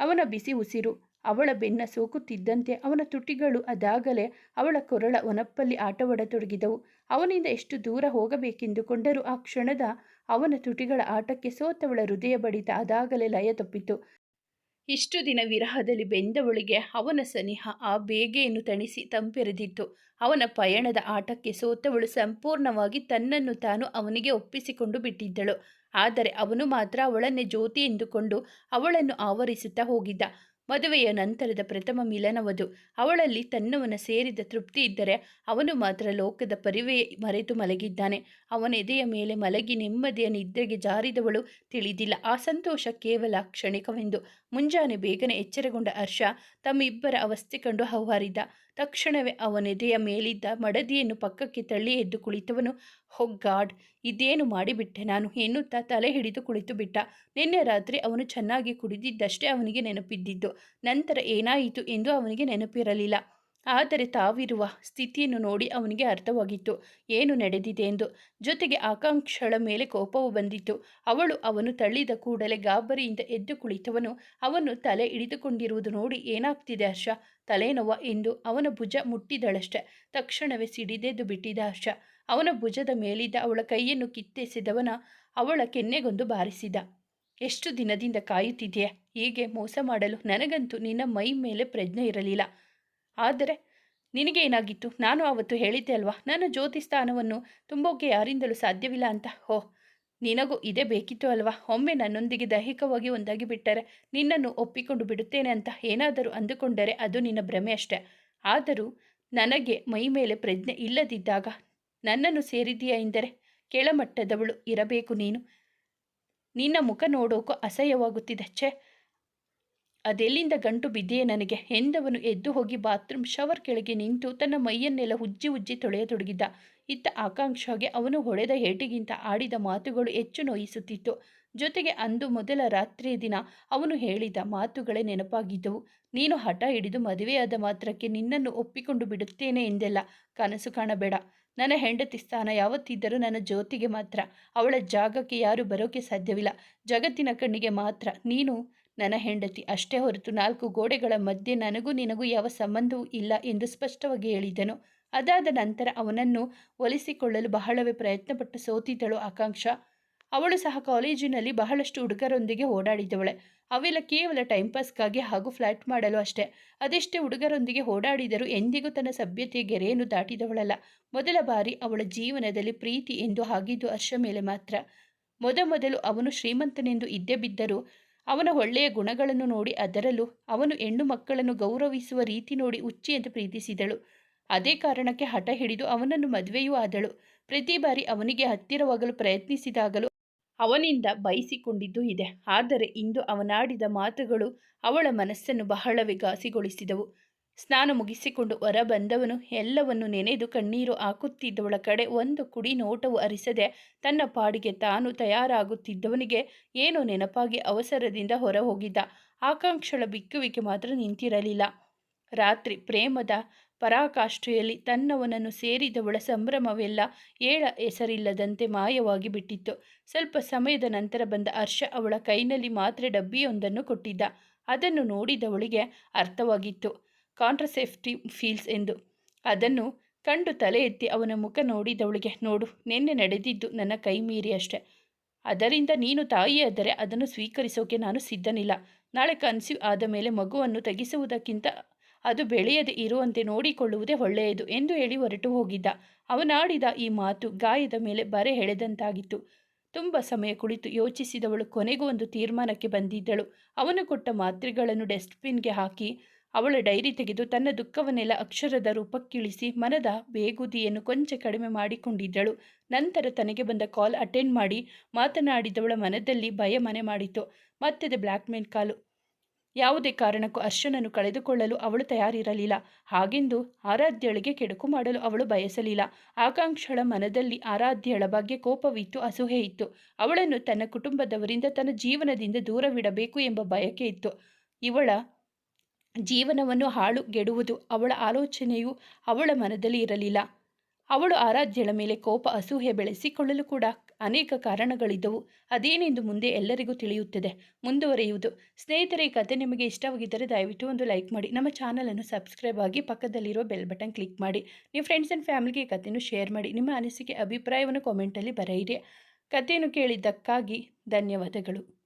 ಅವನ ಬಿಸಿ ಉಸಿರು ಅವಳ ಬೆನ್ನ ಸೋಕುತ್ತಿದ್ದಂತೆ ಅವನ ತುಟಿಗಳು ಅದಾಗಲೇ ಅವಳ ಕೊರಳ ಒನಪ್ಪಲ್ಲಿ ಆಟವಾಡತೊಡಗಿದವು. ಅವನಿಂದ ಎಷ್ಟು ದೂರ ಹೋಗಬೇಕೆಂದುಕೊಂಡರೂ ಆ ಕ್ಷಣದ ಅವನ ತುಟಿಗಳ ಆಟಕ್ಕೆ ಸೋತವಳ ಹೃದಯ ಬಡಿತ ಅದಾಗಲೇ ಲಯ ತಪ್ಪಿತು. ಇಷ್ಟು ದಿನ ವಿರಹದಲ್ಲಿ ಬೆಂದವಳಿಗೆ ಅವನ ಸನಿಹ ಆ ಬೇಗೆಯನ್ನು ತಣಿಸಿ ತಂಪೆರೆದಿತ್ತು. ಅವನ ಪಯಣದ ಆಟಕ್ಕೆ ಸೋತವಳು ಸಂಪೂರ್ಣವಾಗಿ ತನ್ನನ್ನು ತಾನು ಅವನಿಗೆ ಒಪ್ಪಿಸಿಕೊಂಡು ಬಿಟ್ಟಿದ್ದಳು. ಆದರೆ ಅವನು ಮಾತ್ರ ಅವಳನ್ನೇ ಜ್ಯೋತಿ ಎಂದುಕೊಂಡು ಅವಳನ್ನು ಆವರಿಸುತ್ತಾ ಹೋಗಿದ್ದ. ಮದುವೆಯ ನಂತರದ ಪ್ರಥಮ ಮಿಲನವದು. ಅವಳಲ್ಲಿ ತನ್ನವನ ಸೇರಿದ ತೃಪ್ತಿ ಇದ್ದರೆ ಅವನು ಮಾತ್ರ ಲೋಕದ ಪರಿವೇ ಮರೆತು ಮಲಗಿದ್ದಾನೆ. ಅವನ ಎದೆಯ ಮೇಲೆ ಮಲಗಿ ನೆಮ್ಮದಿಯ ನಿದ್ರೆಗೆ ಜಾರಿದವಳು ತಿಳಿದಿಲ್ಲ. ಆ ಸಂತೋಷ ಕೇವಲ ಕ್ಷಣಿಕವೆಂದು. ಮುಂಜಾನೆ ಬೇಗನೆ ಎಚ್ಚರಗೊಂಡ ಹರ್ಷ ತಮ್ಮಿಬ್ಬರ ಅವಸ್ಥೆ ಕಂಡು ಹೌಹಾರಿದ್ದ ತಕ್ಷಣವೇ ಅವನೆದೆಯ ಮೇಲಿದ್ದ ಮಡದಿಯನ್ನು ಪಕ್ಕಕ್ಕೆ ತಳ್ಳಿ ಎದ್ದು ಕುಳಿತವನು ಹೊಗ್ಗಾಡ್ ಗಾಡ್, ಇದೇನು ಮಾಡಿಬಿಟ್ಟೆ ನಾನು? ಎನ್ನುತ್ತಾ ತಲೆ ಹಿಡಿದು ಕುಳಿತು ಬಿಟ್ಟ. ನಿನ್ನೆ ರಾತ್ರಿ ಅವನು ಚೆನ್ನಾಗಿ ಕುಡಿದಿದ್ದಷ್ಟೇ ಅವನಿಗೆ ನೆನಪಿದ್ದಿದ್ದು. ನಂತರ ಏನಾಯಿತು ಎಂದು ಅವನಿಗೆ ನೆನಪಿರಲಿಲ್ಲ. ಆದರೆ ತಾವಿರುವ ಸ್ಥಿತಿಯನ್ನು ನೋಡಿ ಅವನಿಗೆ ಅರ್ಥವಾಗಿತ್ತು. ಏನು ನಡೆದಿದೆ ಎಂದು ಜೊತೆಗೆ ಆಕಾಂಕ್ಷಳ ಮೇಲೆ ಕೋಪವು ಬಂದಿತ್ತು. ಅವಳು ಅವನು ತಳ್ಳಿದ ಕೂಡಲೇ ಗಾಬರಿಯಿಂದ ಎದ್ದು ಕುಳಿತವನು. ಅವನು ತಲೆ ಹಿಡಿದುಕೊಂಡಿರುವುದು ನೋಡಿ ಏನಾಗ್ತಿದೆ ಹರ್ಷ? ತಲೆನೋವ ಎಂದು ಅವನ ಭುಜ ಮುಟ್ಟಿದಳಷ್ಟೆ. ತಕ್ಷಣವೇ ಸಿಡಿದೆದ್ದು ಬಿಟ್ಟಿದ್ದ ಹರ್ಷ. ಅವನ ಭುಜದ ಮೇಲಿದ್ದ ಅವಳ ಕೈಯನ್ನು ಕಿತ್ತೆಸೆದವನ ಅವಳ ಕೆನ್ನೆಗೊಂದು ಬಾರಿಸಿದ. ಎಷ್ಟು ದಿನದಿಂದ ಕಾಯುತ್ತಿದೆಯಾ? ಹೀಗೆ ಮೋಸ ಮಾಡಲು ನನಗಂತೂ ನಿನ್ನ ಮೈ ಮೇಲೆ ಪ್ರಜ್ಞೆ ಇರಲಿಲ್ಲ. ಆದರೆ ನಿನಗೆ ಏನಾಗಿತ್ತು ನಾನು ಆವತ್ತು ಹೇಳಿದ್ದೆ ಅಲ್ವಾ? ನನ್ನ ಜ್ಯೋತಿ ಸ್ಥಾನವನ್ನು ತುಂಬೋಕೆ ಯಾರಿಂದಲೂ ಸಾಧ್ಯವಿಲ್ಲ ಅಂತ. ಹೋ, ನಿನಗೂ ಇದೇ ಬೇಕಿತ್ತು ಅಲ್ವಾ? ಒಮ್ಮೆ ನನ್ನೊಂದಿಗೆ ದೈಹಿಕವಾಗಿ ಒಂದಾಗಿ ಬಿಟ್ಟರೆ ನಿನ್ನನ್ನು ಒಪ್ಪಿಕೊಂಡು ಬಿಡುತ್ತೇನೆ ಅಂತ ಏನಾದರೂ ಅಂದುಕೊಂಡರೆ ಅದು ನಿನ್ನ ಭ್ರಮೆ ಅಷ್ಟೆ. ಆದರೂ ನನಗೆ ಮೈ ಮೇಲೆ ಪ್ರಜ್ಞೆ ಇಲ್ಲದಿದ್ದಾಗ ನನ್ನನ್ನು ಸೇರಿದೀಯಾ ಎಂದರೆ ಕೆಳಮಟ್ಟದವಳು ಇರಬೇಕು ನೀನು. ನಿನ್ನ ಮುಖ ನೋಡೋಕು ಅಸಹ್ಯವಾಗುತ್ತಿದೆ. ಛೆ ಅದೆಲ್ಲಿಂದ ಗಂಟು ಬಿದ್ದೆಯೇ ನನಗೆ? ಎಂದವನು ಎದ್ದು ಹೋಗಿ ಬಾತ್ರೂಮ್ ಶವರ್ ಕೆಳಗೆ ನಿಂತು ತನ್ನ ಮೈಯನ್ನೆಲ್ಲ ಉಜ್ಜಿ ಉಜ್ಜಿ ತೊಳೆಯತೊಡಗಿದ್ದ ಇತ್ತ ಆಕಾಂಕ್ಷಾಗೆ ಅವನು ಹೊಡೆದ ಹೇಟಿಗಿಂತ ಆಡಿದ ಮಾತುಗಳು ಹೆಚ್ಚು ನೋಯಿಸುತ್ತಿತ್ತು. ಜೊತೆಗೆ ಅಂದು ಮೊದಲ ರಾತ್ರಿಯ ದಿನ ಅವನು ಹೇಳಿದ ಮಾತುಗಳೇ ನೆನಪಾಗಿದ್ದವು. ನೀನು ಹಠ ಹಿಡಿದು ಮದುವೆಯಾದ ಮಾತ್ರಕ್ಕೆ ನಿನ್ನನ್ನು ಒಪ್ಪಿಕೊಂಡು ಬಿಡುತ್ತೇನೆ ಎಂದೆಲ್ಲ ಕನಸು ಕಾಣಬೇಡ. ನನ್ನ ಹೆಂಡತಿ ಸ್ಥಾನ ಯಾವತ್ತಿದ್ದರೂ ನನ್ನ ಜ್ಯೋತಿಗೆ ಮಾತ್ರ. ಅವಳ ಜಾಗಕ್ಕೆ ಯಾರು ಬರೋಕೆ ಸಾಧ್ಯವಿಲ್ಲ. ಜಗತ್ತಿನ ಕಣ್ಣಿಗೆ ಮಾತ್ರ. ನೀನು ನನ್ನ ಹೆಂಡತಿ, ಅಷ್ಟೇ ಹೊರತು ನಾಲ್ಕು ಗೋಡೆಗಳ ಮಧ್ಯೆ ನನಗೂ ನಿನಗೂ ಯಾವ ಸಂಬಂಧವೂ ಇಲ್ಲ ಎಂದು ಸ್ಪಷ್ಟವಾಗಿ ಹೇಳಿದನು. ಅದಾದ ನಂತರ ಅವನನ್ನು ಒಲಿಸಿಕೊಳ್ಳಲು ಬಹಳವೇ ಪ್ರಯತ್ನಪಟ್ಟು ಸೋತಿದ್ದಳು ಆಕಾಂಕ್ಷ. ಅವಳು ಸಹ ಕಾಲೇಜಿನಲ್ಲಿ ಬಹಳಷ್ಟು ಹುಡುಗರೊಂದಿಗೆ ಓಡಾಡಿದವಳೆ. ಅವೆಲ್ಲ ಕೇವಲ ಟೈಮ್ ಪಾಸ್ಗಾಗಿ ಹಾಗೂ ಫ್ಲಾಟ್ ಮಾಡಲು ಅಷ್ಟೇ. ಅದೆಷ್ಟೇ ಹುಡುಗರೊಂದಿಗೆ ಓಡಾಡಿದರೂ ಎಂದಿಗೂ ತನ್ನ ಸಭ್ಯತೆಯ ಗೆರೆಯನ್ನು ದಾಟಿದವಳಲ್ಲ. ಮೊದಲ ಬಾರಿ ಅವಳ ಜೀವನದಲ್ಲಿ ಪ್ರೀತಿ ಎಂದು ಆಗಿದ್ದು ಅರ್ಷ ಮೇಲೆ ಮಾತ್ರ. ಮೊದಮೊದಲು ಅವನು ಶ್ರೀಮಂತನೆಂದು ಇದ್ದೇ ಬಿದ್ದರೂ ಅವನ ಒಳ್ಳೆಯ ಗುಣಗಳನ್ನು ನೋಡಿ ಅದರಲ್ಲೂ ಅವನು ಹೆಣ್ಣು ಮಕ್ಕಳನ್ನು ಗೌರವಿಸುವ ರೀತಿ ನೋಡಿ ಹುಚ್ಚಿಯಂತೆ ಪ್ರೀತಿಸಿದಳು. ಅದೇ ಕಾರಣಕ್ಕೆ ಹಠ ಹಿಡಿದು ಅವನನ್ನು ಮದುವೆಯೂ ಆದಳು. ಪ್ರತಿ ಬಾರಿ ಅವನಿಗೆ ಹತ್ತಿರವಾಗಲು ಪ್ರಯತ್ನಿಸಿದಾಗಲೂ ಅವನಿಂದ ಬಯಸಿಕೊಂಡಿದ್ದೂ ಇದೆ. ಆದರೆ ಇಂದು ಅವನಾಡಿದ ಮಾತುಗಳು ಅವಳ ಮನಸ್ಸನ್ನು ಬಹಳವೇ ಘಾಸಿಗೊಳಿಸಿದವು. ಸ್ನಾನ ಮುಗಿಸಿಕೊಂಡು ಹೊರ ಬಂದವನು ಎಲ್ಲವನ್ನು ನೆನೆದು ಕಣ್ಣೀರು ಹಾಕುತ್ತಿದ್ದವಳ ಕಡೆ ಒಂದು ಕುಡಿ ನೋಟವು ಅರಿಸದೆ ತನ್ನ ಪಾಡಿಗೆ ತಾನು ತಯಾರಾಗುತ್ತಿದ್ದವನಿಗೆ ಏನೋ ನೆನಪಾಗಿ ಅವಸರದಿಂದ ಹೊರ ಹೋಗಿದ್ದ ಆಕಾಂಕ್ಷಳ ಬಿಕ್ಕುವಿಕೆ ಮಾತ್ರ ನಿಂತಿರಲಿಲ್ಲ. ರಾತ್ರಿ ಪ್ರೇಮದ ಪರಾಕಾಷ್ಠೆಯಲ್ಲಿ ತನ್ನವನನ್ನು ಸೇರಿದವಳ ಸಂಭ್ರಮವೆಲ್ಲ ಏಳ ಹೆಸರಿಲ್ಲದಂತೆ ಮಾಯವಾಗಿ ಬಿಟ್ಟಿತ್ತು. ಸ್ವಲ್ಪ ಸಮಯದ ನಂತರ ಬಂದ ಹರ್ಷ ಅವಳ ಕೈನಲ್ಲಿ ಮಾತ್ರೆ ಡಬ್ಬಿಯೊಂದನ್ನು ಕೊಟ್ಟಿದ್ದ. ಅದನ್ನು ನೋಡಿದವಳಿಗೆ ಅರ್ಥವಾಗಿತ್ತು. ಕಾಂಟ್ರಸೆಫ್ಟಿವ್ ಫೀಲ್ಸ್ ಎಂದು. ಅದನ್ನು ಕಂಡು ತಲೆ ಎತ್ತಿ ಅವನ ಮುಖ ನೋಡಿದವಳಿಗೆ, ನೋಡು, ನಿನ್ನೆ ನಡೆದಿದ್ದು ನನ್ನ ಕೈ ಮೀರಿ ಅಷ್ಟೆ. ಅದರಿಂದ ನೀನು ತಾಯಿಯಾದರೆ ಅದನ್ನು ಸ್ವೀಕರಿಸೋಕೆ ನಾನು ಸಿದ್ಧನಿಲ್ಲ. ನಾಳೆ ಕನ್ಸೀವ್ ಆದ ಮೇಲೆ ಮಗುವನ್ನು ತೆಗೆಸುವುದಕ್ಕಿಂತ ಅದು ಬೆಳೆಯದೆ ಇರುವಂತೆ ನೋಡಿಕೊಳ್ಳುವುದೇ ಒಳ್ಳೆಯದು ಎಂದು ಹೇಳಿ ಹೊರಟು ಹೋಗಿದ್ದ. ಅವನಾಡಿದ ಈ ಮಾತು ಗಾಯದ ಮೇಲೆ ಬರೆ ಎಳೆದಂತಾಗಿತ್ತು. ತುಂಬ ಸಮಯ ಕುಳಿತು ಯೋಚಿಸಿದವಳು ಕೊನೆಗೂ ಒಂದು ತೀರ್ಮಾನಕ್ಕೆ ಬಂದಿದ್ದಳು. ಅವನು ಕೊಟ್ಟ ಮಾತ್ರೆಗಳನ್ನು ಡಸ್ಟ್ಬಿನ್ಗೆ ಹಾಕಿ ಅವಳ ಡೈರಿ ತೆಗೆದು ತನ್ನ ದುಃಖವನ್ನೆಲ್ಲ ಅಕ್ಷರದ ರೂಪಕ್ಕಿಳಿಸಿ ಮನದ ಬೇಗುದಿಯನ್ನು ಕೊಂಚ ಕಡಿಮೆ ಮಾಡಿಕೊಂಡಿದ್ದಳು. ನಂತರ ತನಗೆ ಬಂದ ಕಾಲ್ ಅಟೆಂಡ್ ಮಾಡಿ ಮಾತನಾಡಿದವಳ ಮನದಲ್ಲಿ ಭಯ ಮನೆ ಮಾಡಿತು. ಮತ್ತದೆ ಬ್ಲ್ಯಾಕ್ಮೇಲ್ ಕಾಲು. ಯಾವುದೇ ಕಾರಣಕ್ಕೂ ಅರ್ಶನನ್ನು ಕಳೆದುಕೊಳ್ಳಲು ಅವಳು ತಯಾರಿರಲಿಲ್ಲ. ಹಾಗೆಂದು ಆರಾಧ್ಯಳಿಗೆ ಕೆಡುಕು ಮಾಡಲು ಅವಳು ಬಯಸಲಿಲ್ಲ. ಆಕಾಂಕ್ಷಳ ಮನದಲ್ಲಿ ಆರಾಧ್ಯಳ ಬಗ್ಗೆ ಕೋಪವಿತ್ತು ಅಸೂಹೆ ಇತ್ತು. ಅವಳನ್ನು ತನ್ನ ಕುಟುಂಬದವರಿಂದ ತನ್ನ ಜೀವನದಿಂದ ದೂರವಿಡಬೇಕು ಎಂಬ ಬಯಕೆ ಇತ್ತು. ಇವಳ ಜೀವನವನ್ನು ಹಾಳು ಗೆಡುವುದು ಅವಳ ಆಲೋಚನೆಯು ಅವಳ ಮನದಲ್ಲಿ ಇರಲಿಲ್ಲ. ಅವಳು ಆರಾಧ್ಯಳ ಮೇಲೆ ಕೋಪ ಅಸೂಹೆ ಬೆಳೆಸಿಕೊಳ್ಳಲು ಕೂಡ ಅನೇಕ ಕಾರಣಗಳಿದ್ದವು. ಅದೇನೆಂದು ಮುಂದೆ ಎಲ್ಲರಿಗೂ ತಿಳಿಯುತ್ತದೆ. ಮುಂದುವರೆಯುವುದು. ಸ್ನೇಹಿತರೆ, ಈ ಕತೆ ನಿಮಗೆ ಇಷ್ಟವಾಗಿದ್ದರೆ ದಯವಿಟ್ಟು ಒಂದು ಲೈಕ್ ಮಾಡಿ. ನಮ್ಮ ಚಾನಲನ್ನು ಸಬ್ಸ್ಕ್ರೈಬ್ ಆಗಿ ಪಕ್ಕದಲ್ಲಿರೋ ಬೆಲ್ ಬಟನ್ ಕ್ಲಿಕ್ ಮಾಡಿ. ನಿಮ್ಮ ಫ್ರೆಂಡ್ಸ್ ಆ್ಯಂಡ್ ಫ್ಯಾಮಿಲಿಗೆ ಕಥೆಯನ್ನು ಶೇರ್ ಮಾಡಿ. ನಿಮ್ಮ ಅನಿಸಿಕೆ, ಅಭಿಪ್ರಾಯವನ್ನು ಕಾಮೆಂಟಲ್ಲಿ ಬರೆಯಿರಿ. ಕಥೆಯನ್ನು ಕೇಳಿದ್ದಕ್ಕಾಗಿ ಧನ್ಯವಾದಗಳು.